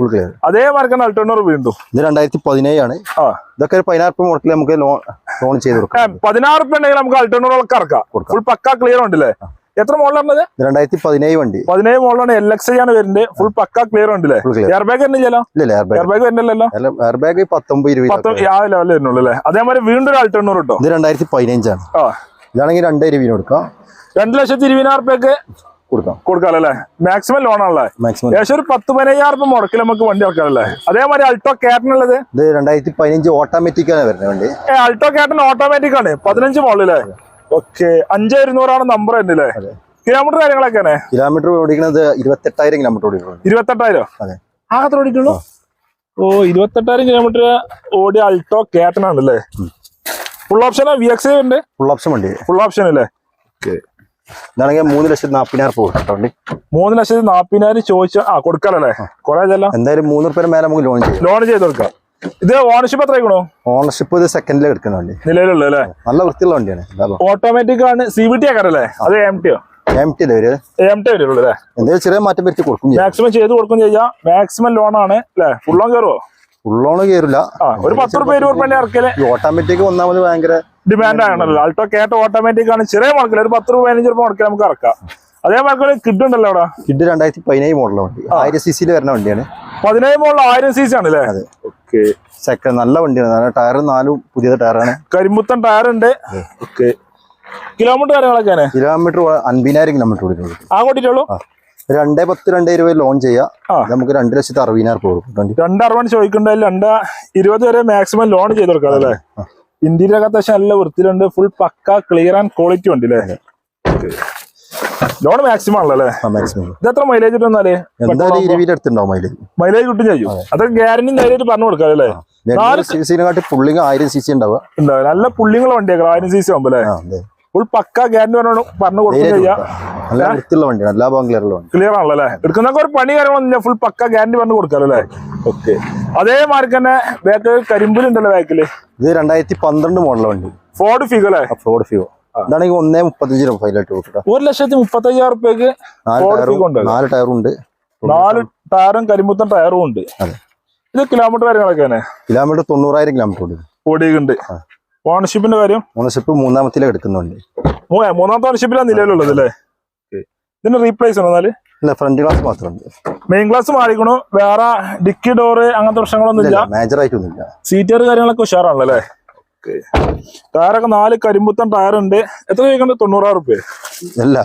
അതേ മാർക്കാണ് അൾട്ടോണൂർ വീണ്ടും. ഇത് രണ്ടായിരത്തി പതിനേഴാണ്. ആണ് ഇതൊക്കെ ഒരു പതിനാറ് റുപ്യ മുടക്കിൽ നമുക്ക് ലോൺ ലോൺ ചെയ്ത് കൊടുക്കാം. പതിനാറ് റുപ്യ ഉണ്ടെങ്കിൽ നമുക്ക് അൾട്ടോണൂറൊക്കെ ഇറക്കാം. ഫുൾ പക്ക ക്ലിയർ ഉണ്ടല്ലേ എത്ര മോളിലാണത് ഇത് രണ്ടായിരത്തി പതിനേഴ് വണ്ടി. പതിനേഴ് മോളാണ് എൽ എക്സ് ആണ് വരുന്നത്. ഫുൾ പക്ക ക്ലിയർ ഉണ്ടല്ലേ എയർ ബാഗ് വരുന്നില്ലല്ലോ? എയർ ബാഗ് വരുന്നില്ലല്ലോ? എയർ ബാഗ് പത്തൊമ്പത് ഇരുപത് ആ ലെവലിൽ വരുന്നുള്ളൂ അല്ലേ അതേമാതിരി വീണ്ടും ഒരു അൾട്ടോണൂർ കിട്ടും. ഇത് രണ്ടായിരത്തി പതിനഞ്ചാണ് ഇതാണെങ്കിൽ രണ്ട് ഇരുപതിന് കൊടുക്കാം. രണ്ട് ലക്ഷത്തി ഇരുപതിനായിരം റുപ്യക്ക് കൊടുക്കാം. കൊടുക്കാമല്ലോ മാക്സിമം ലോൺ ആണല്ലേ മാക്സിമം ഏകദേശം ഒരു പത്ത് പതിനയ്യായിരം രൂപ മുടക്കിൽ നമുക്ക് വണ്ടി ഇറക്കാമല്ലേ അതേമാതിരി അൾട്ടോ ക്യാറ്റിനുള്ളത് ഇത് രണ്ടായിരത്തി പതിനഞ്ച് ഓട്ടോമാറ്റിക് ആണ് വരുന്നത് വണ്ടി. അൾട്ടോ ക്യാറ്റിന് ഓട്ടോമാറ്റിക് ആണ്. പതിനഞ്ച് മോളിലേ ഓക്കെ. അഞ്ച് ഇരുന്നൂറാണ് നമ്പർ തന്നെ അല്ലേ കിലോമീറ്റർ കാര്യങ്ങളൊക്കെ കിലോമീറ്റർ ഓടിക്കുന്നത് ഇരുപത്തെട്ടായിരം കിലോമീറ്റർ ഓടിക്കുന്നത് ഇരുപത്തെട്ടായിരം? അതെ. ആ അത്ര ഓടിയിട്ടുള്ളൂ ഓ ഇരുപത്തെട്ടായിരം കിലോമീറ്റർ ഓടിയ അൾട്ടോ ക്യാറ്റനാണല്ലേ ഫുൾ ഓപ്ഷൻ വി എക്സ് ഉണ്ട്? ഫുൾ ഓപ്ഷൻ വണ്ടി. ഫുൾ ഓപ്ഷൻ അല്ലേ? ഇതാണെങ്കിൽ മൂന്ന് ലക്ഷത്തി കേട്ടോ വണ്ടി. മൂന്ന് ലക്ഷത്തി നാപ്പതിനായിരം ചോദിച്ചാൽ ആ കൊടുക്കാനല്ലേ കുറേ എന്തായാലും മൂന്ന് റുപ്യ മേലെ നമുക്ക് ലോൺ ചെയ്യാം. ലോൺ ചെയ്ത് കൊടുക്കാം. ഇത് ഓണർഷിപ്പ് എത്ര ആയിക്കണോ? ഓണർഷിപ്പ് ഇത് സെക്കൻഡിൽ എടുക്കുന്ന വണ്ടി. നിലവിലുള്ള അല്ലേ? നല്ല വൃത്തിയുള്ള വണ്ടിയാണ് ഓട്ടോമാറ്റിക് ആണ്. സി ബി ടി ആക്കാറല്ലേ? അത് എം ടിയോ എം ടി അല്ലേ വരിക എം ടി വരുള്ളൂ അല്ലേ? എന്തെങ്കിലും ചെറിയ മാറ്റം വരുത്തി കൊടുക്കും മാക്സിമം ചെയ്ത് കൊടുക്കും ചെയ്യാം. മാക്സിമം ലോൺ ആണ് അല്ലേ? ഫുൾ ലോൺ കയറുമോ ലോൺ കയറില്ല ഒരു പത്ത് റുപ്യ ഇരുപത് റുപ്യ ഇറക്കൽ. ഓട്ടോമാറ്റിക് ഒന്നാമത് ഭയങ്കര ഡിമാൻഡ് ആണല്ലോ. ആൾട്ടോ കേട്ട ഓട്ടോമാറ്റിക് ആണ്. ചെറിയ മുടക്കില്ല ഒരു പത്ത് രൂപ പതിനഞ്ച് രൂപ മുടക്കിൽ നമുക്ക് ഇറക്കാം. അതേമാതിരി കിഡ് ഉണ്ടല്ലോ അവിടെ? കിഡ് രണ്ടായിരത്തി പതിനേഴ് മോഡലാണ് വണ്ടി. ആയിരം സി സിയിൽ വരുന്ന വണ്ടിയാണ്. പതിനേഴ് മുകളിൽ ആയിരം സി സി ആണ് അല്ലേ? ഓക്കെ. സെക്കൻഡ് നല്ല വണ്ടിയാണ്. ടയർ നാലും പുതിയ ടയറാണ് കരിമ്പുത്തൻ ടയർ ഉണ്ട്. ഓക്കെ. കിലോമീറ്റർ കാര്യങ്ങളൊക്കെയാണ് കിലോമീറ്റർ അൻപതിനായിരം കിലോമീറ്റർ ആ. രണ്ടേ പത്ത് രണ്ടേ ഇരുപത് ലോൺ ചെയ്യാം. നമുക്ക് രണ്ട് ലക്ഷത്തി അറുപതിനായിരം രൂപ കൊടുക്കും. രണ്ട് അറുപത് ചോദിക്കണ്ടായാലും രണ്ട് ഇരുപത് വരെ മാക്സിമം ലോൺ ചെയ്ത് കൊടുക്കാം അല്ലേ. ഇന്ത്യയിലൊക്കെ അത്യാവശ്യം നല്ല വൃത്തിയിലുണ്ട്. Full pucca clear and quality ഉണ്ട് അല്ലേ? ലോൺ മാക്സിമം ആണല്ലോ അല്ലേ? മാക്സിമം ഇത് എത്ര മൈലേജ് കിട്ടുന്നാലേ എന്തായാലും അതിൽ മൈലേജ് കിട്ടും ചെയ്യും. അതൊക്കെ ഗ്യാരണ്ടി നേരിട്ട് പറഞ്ഞു കൊടുക്കാം അല്ലേ? നാല് സി സിനെക്കാട്ടി പുള്ളിങ് ആയിരം സി സി ഉണ്ടാവുക. ഉണ്ടാവും. നല്ല പുള്ളിങ്ങളെ വണ്ടിയാക്കാം ആയിരം സി സി ആകുമ്പോ അല്ലേ ഫുൾ പക്ക ഗ്യാരണ്ടി പറഞ്ഞു പറഞ്ഞു കൊടുക്കും നേരിട്ട് ചെയ്യാം. കൊടുക്കാം. നല്ല വൃത്തിയുള്ള വണ്ടിയാണ്. എല്ലാ ഭാഗം ക്ലിയറുള്ള വണ്ടി. ക്ലിയർ ആണല്ലോ അല്ലേ? എടുക്കുന്നൊക്കെ ഒരു പണി കാര്യങ്ങളൊന്നും ഫുൾ പക്ക ഗ്യാരണ്ടി പറഞ്ഞു കൊടുക്കാമല്ലോ അല്ലേ? ഓക്കെ അതേമാതിരി തന്നെ ബാക്ക് കരിമ്പിലുണ്ടല്ലോ ബാക്കിൽ ഇത് രണ്ടായിരത്തി പന്ത്രണ്ട് മോഡൽ വണ്ടി. ഫോർഡ് ഫിഗോ അല്ലേ? ഫോർഡ് ഫ്യൂ ഇതാണെങ്കിൽ ഒന്നേ മുപ്പത്തഞ്ച് രൂപ ഫൈലായിട്ട് കൊടുക്കാം ഒരു ലക്ഷത്തി മുപ്പത്തഞ്ചായിരം റുപ്യക്ക് നാല് ടയറും ഉണ്ട്. നാല് ടയറും ഉണ്ട് നാല് ടയറും കരിമ്പുത്തൻ ടയറും ഉണ്ട്. അതെ. ഇത് കിലോമീറ്റർ കാര്യങ്ങളൊക്കെ കിലോമീറ്റർ തൊണ്ണൂറായിരം കിലോമീറ്റർ ഉണ്ട്. ഓടിയുണ്ട് ഓണർഷിപ്പിന്റെ കാര്യം? ഓണർഷിപ്പ് മൂന്നാമത്തിലെ എടുക്കുന്നുണ്ട്. മൂന്നാമത്തെ ഓണർഷിപ്പിലാണ് നിലവിലുള്ളത് അല്ലേ? ഇതിന് റീപ്ലേസ് ആണ് എന്നാൽ? അല്ല ഫ്രണ്ട് ഗ്ലാസ് മാത്രമുണ്ട്. മെയിൻ ക്ലാസ് മാറിക്കണു? വേറെ ഡിക്കി ഡോറ് അങ്ങനത്തെ പ്രശ്നങ്ങളൊന്നും ഇല്ല മേജർ ആയിട്ടൊന്നുമില്ല. സീറ്റർ കാര്യങ്ങളൊക്കെ ഉഷാറാണല്ലോ അല്ലേ? ടയറൊക്കെ നാല് കരിമ്പുത്തൻ ടയറുണ്ട്. എത്ര ചോദിക്കണ്ട് തൊണ്ണൂറായിരം റുപ്യ അല്ല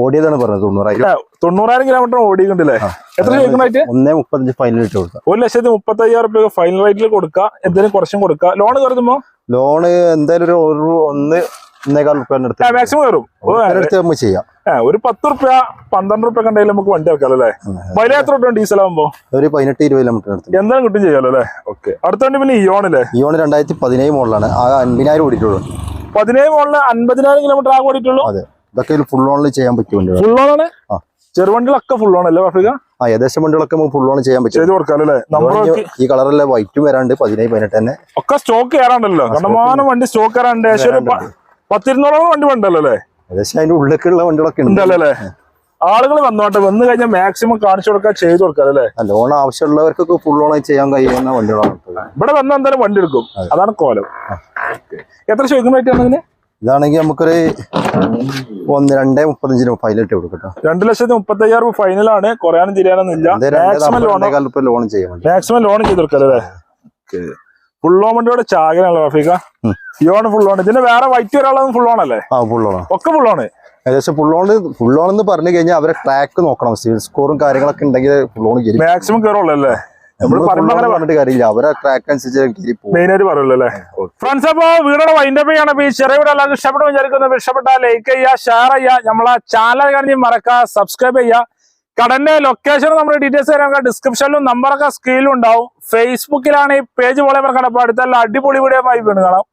ഓടിയതാണ് പറഞ്ഞത് തൊണ്ണൂറായിരം. തൊണ്ണൂറായിരം കിലോമീറ്റർ ഓടിയിട്ടുണ്ടല്ലേ എത്ര ചോദിക്കണായിട്ട് ഒന്നേ മുപ്പത്തഞ്ച് ഫൈനൽ ഇട്ട് കൊടുക്കാം ഒരു ലക്ഷത്തി മുപ്പത്തി അയ്യായിരം റുപ്യ ഫൈനൽ റേറ്റിൽ കൊടുക്കുക എന്തെങ്കിലും കുറച്ചും കൊടുക്കുക ലോൺ കരുതുമ്പോ ലോണ് എന്തായാലും ഒരു ഒന്ന് ഒന്നേകാൽ റുപ്യ മാക്സിമം കയറും. ചെയ്യാം. ഒരു പത്ത് റുപ്യ പന്ത്രണ്ട് റുപ്യ കണ്ടെങ്കിൽ നമുക്ക് വണ്ടി ഇറക്കാം അല്ലേ? വില എത്ര റുപ്യ ഡീസൽ ആകുമ്പോ ഒരു പതിനെട്ട് ഇരുപത് കിലോമീറ്റർ എന്തായാലും കിട്ടും ചെയ്യാലോ അല്ലേ? ഓക്കെ. അടുത്ത വണ്ടി പിന്നെ ഇയോൺ അല്ലേ ഇയോൺ രണ്ടായിരത്തി പതിനേഴ് മോഡലാണ്. ആ അൻപതിനായിരം ഓടിയിട്ടുള്ളൂ. പതിനേഴ് മോളിൽ അൻപതിനായിരം കിലോമീറ്റർ ആകെ ഓടിയിട്ടുള്ളൂ? അതെ. ഇതൊക്കെ ഫുൾ ഓണിൽ ചെയ്യാൻ പറ്റും ഫുൾ ഓണാണ്. ചെറുവണ്ടികളൊക്കെ ഫുൾ ഓൺ അല്ലേ ആഫ്രിക്ക ആ ഏകദേശം വണ്ടികളൊക്കെ നമുക്ക് ഫുൾ ഓൺ ചെയ്യാൻ പറ്റും. ചെയ്ത് കൊടുക്കാം അല്ലേ? ഇവന് ഈ കളറല്ലേ വൈറ്റും വരാണ്ട് പതിനേഴ് പതിനെട്ട് തന്നെ. ഒക്കെ സ്റ്റോക്ക് കയറാണ്ടല്ലോ കണ്ടമാനം വണ്ടി സ്റ്റോക്ക് കയറാണ്ട് ഏകദേശം പത്തിരുന്നോളം വണ്ടി ഉണ്ടല്ലോ അല്ലേ? ഏകദേശം അതിന്റെ ഉള്ളിലേക്കുള്ള വണ്ടികളൊക്കെ ഉണ്ട്. ഉണ്ടല്ലോ? ആളുകൾ വന്നോട്ടെ വന്നു കഴിഞ്ഞാൽ മാക്സിമം കാണിച്ചു കൊടുക്കാൻ ചെയ്തു കൊടുക്കാം അല്ലേ? ലോൺ ആവശ്യമുള്ളവർക്കൊക്കെ ഫുൾ ഓൺ ചെയ്യാൻ കഴിയുന്ന വണ്ടികളാണ് ഇവിടെ വന്ന എന്തായാലും വണ്ടി എടുക്കും. അതാണ് കോലം. എത്ര ചോദിക്കുന്ന പറ്റിയാണ് ഇതിന്? ഇതാണെങ്കിൽ നമുക്കൊരു ഒന്ന് രണ്ടേ മുപ്പത്തഞ്ചിന് ഇട്ട് കൊടുക്കട്ടോ. രണ്ട് ലക്ഷത്തി മുപ്പത്തി അയ്യായിരം രൂപ ഫൈനലാണ് കുറയാനും തിരിയാനൊന്നും ഇല്ല. മാക്സിമം ലോൺ ചെയ്യാൻ മാക്സിമം ലോൺ ചെയ്ത് കൊടുക്കാം അല്ലേ വണ്ടിയുടെ ചാകനാണല്ലോ റഫീഖ. ഫുൾ ലോൺ ഇതിന് വേറെ വൈറ്റ് ഒരാളും അല്ലേ? ആ ഓൺ ഒക്കെ ഫുൾ ലോണ് ഏകദേശം ഓൺ ഓൺ എന്ന് പറഞ്ഞു കഴിഞ്ഞാൽ അവരെ ട്രാക്ക് നോക്കണം. സിവിൽ സ്കോറും കാര്യങ്ങളൊക്കെ ഉണ്ടെങ്കിൽ ഓൺ ചെയ്യും മാക്സിമം കയറുള്ളൂ അല്ലേ? പറഞ്ഞിട്ട് കാര്യമില്ല. അവരെ ട്രാക്ക് അനുസരിച്ച് പറയുള്ളൂ ഫ്രണ്ട്സ് അപ്പോ വീടോടെ വൈൻഡപ്പ് ചെയ്യണം. ഈ ചെറിയ വീട് എല്ലാവർക്കും ഇഷ്ടപ്പെട്ടു വിചാരിക്കുന്നു. ഇഷ്ടപ്പെട്ടാൽ ലൈക്ക് ചെയ്യുക ഷെയർ ചെയ്യുക. നമ്മളെ ചാനൽ കാണി മറക്കുക സബ്സ്ക്രൈബ് ചെയ്യുക. കടന്റെ ലൊക്കേഷൻ നമ്മൾ ഡീറ്റെയിൽസ് തരാൻ ഡിസ്ക്രിപ്ഷനിലും നമ്പറൊക്കെ സ്ക്രീനിലും ഉണ്ടാവും. ഫേസ്ബുക്കിലാണ് ഈ പേജ് പോലെ കണ്ടപ്പോൾ അടുത്തുള്ള അടിപൊളി വീഡിയോ ആയി വീണ് കാണാം.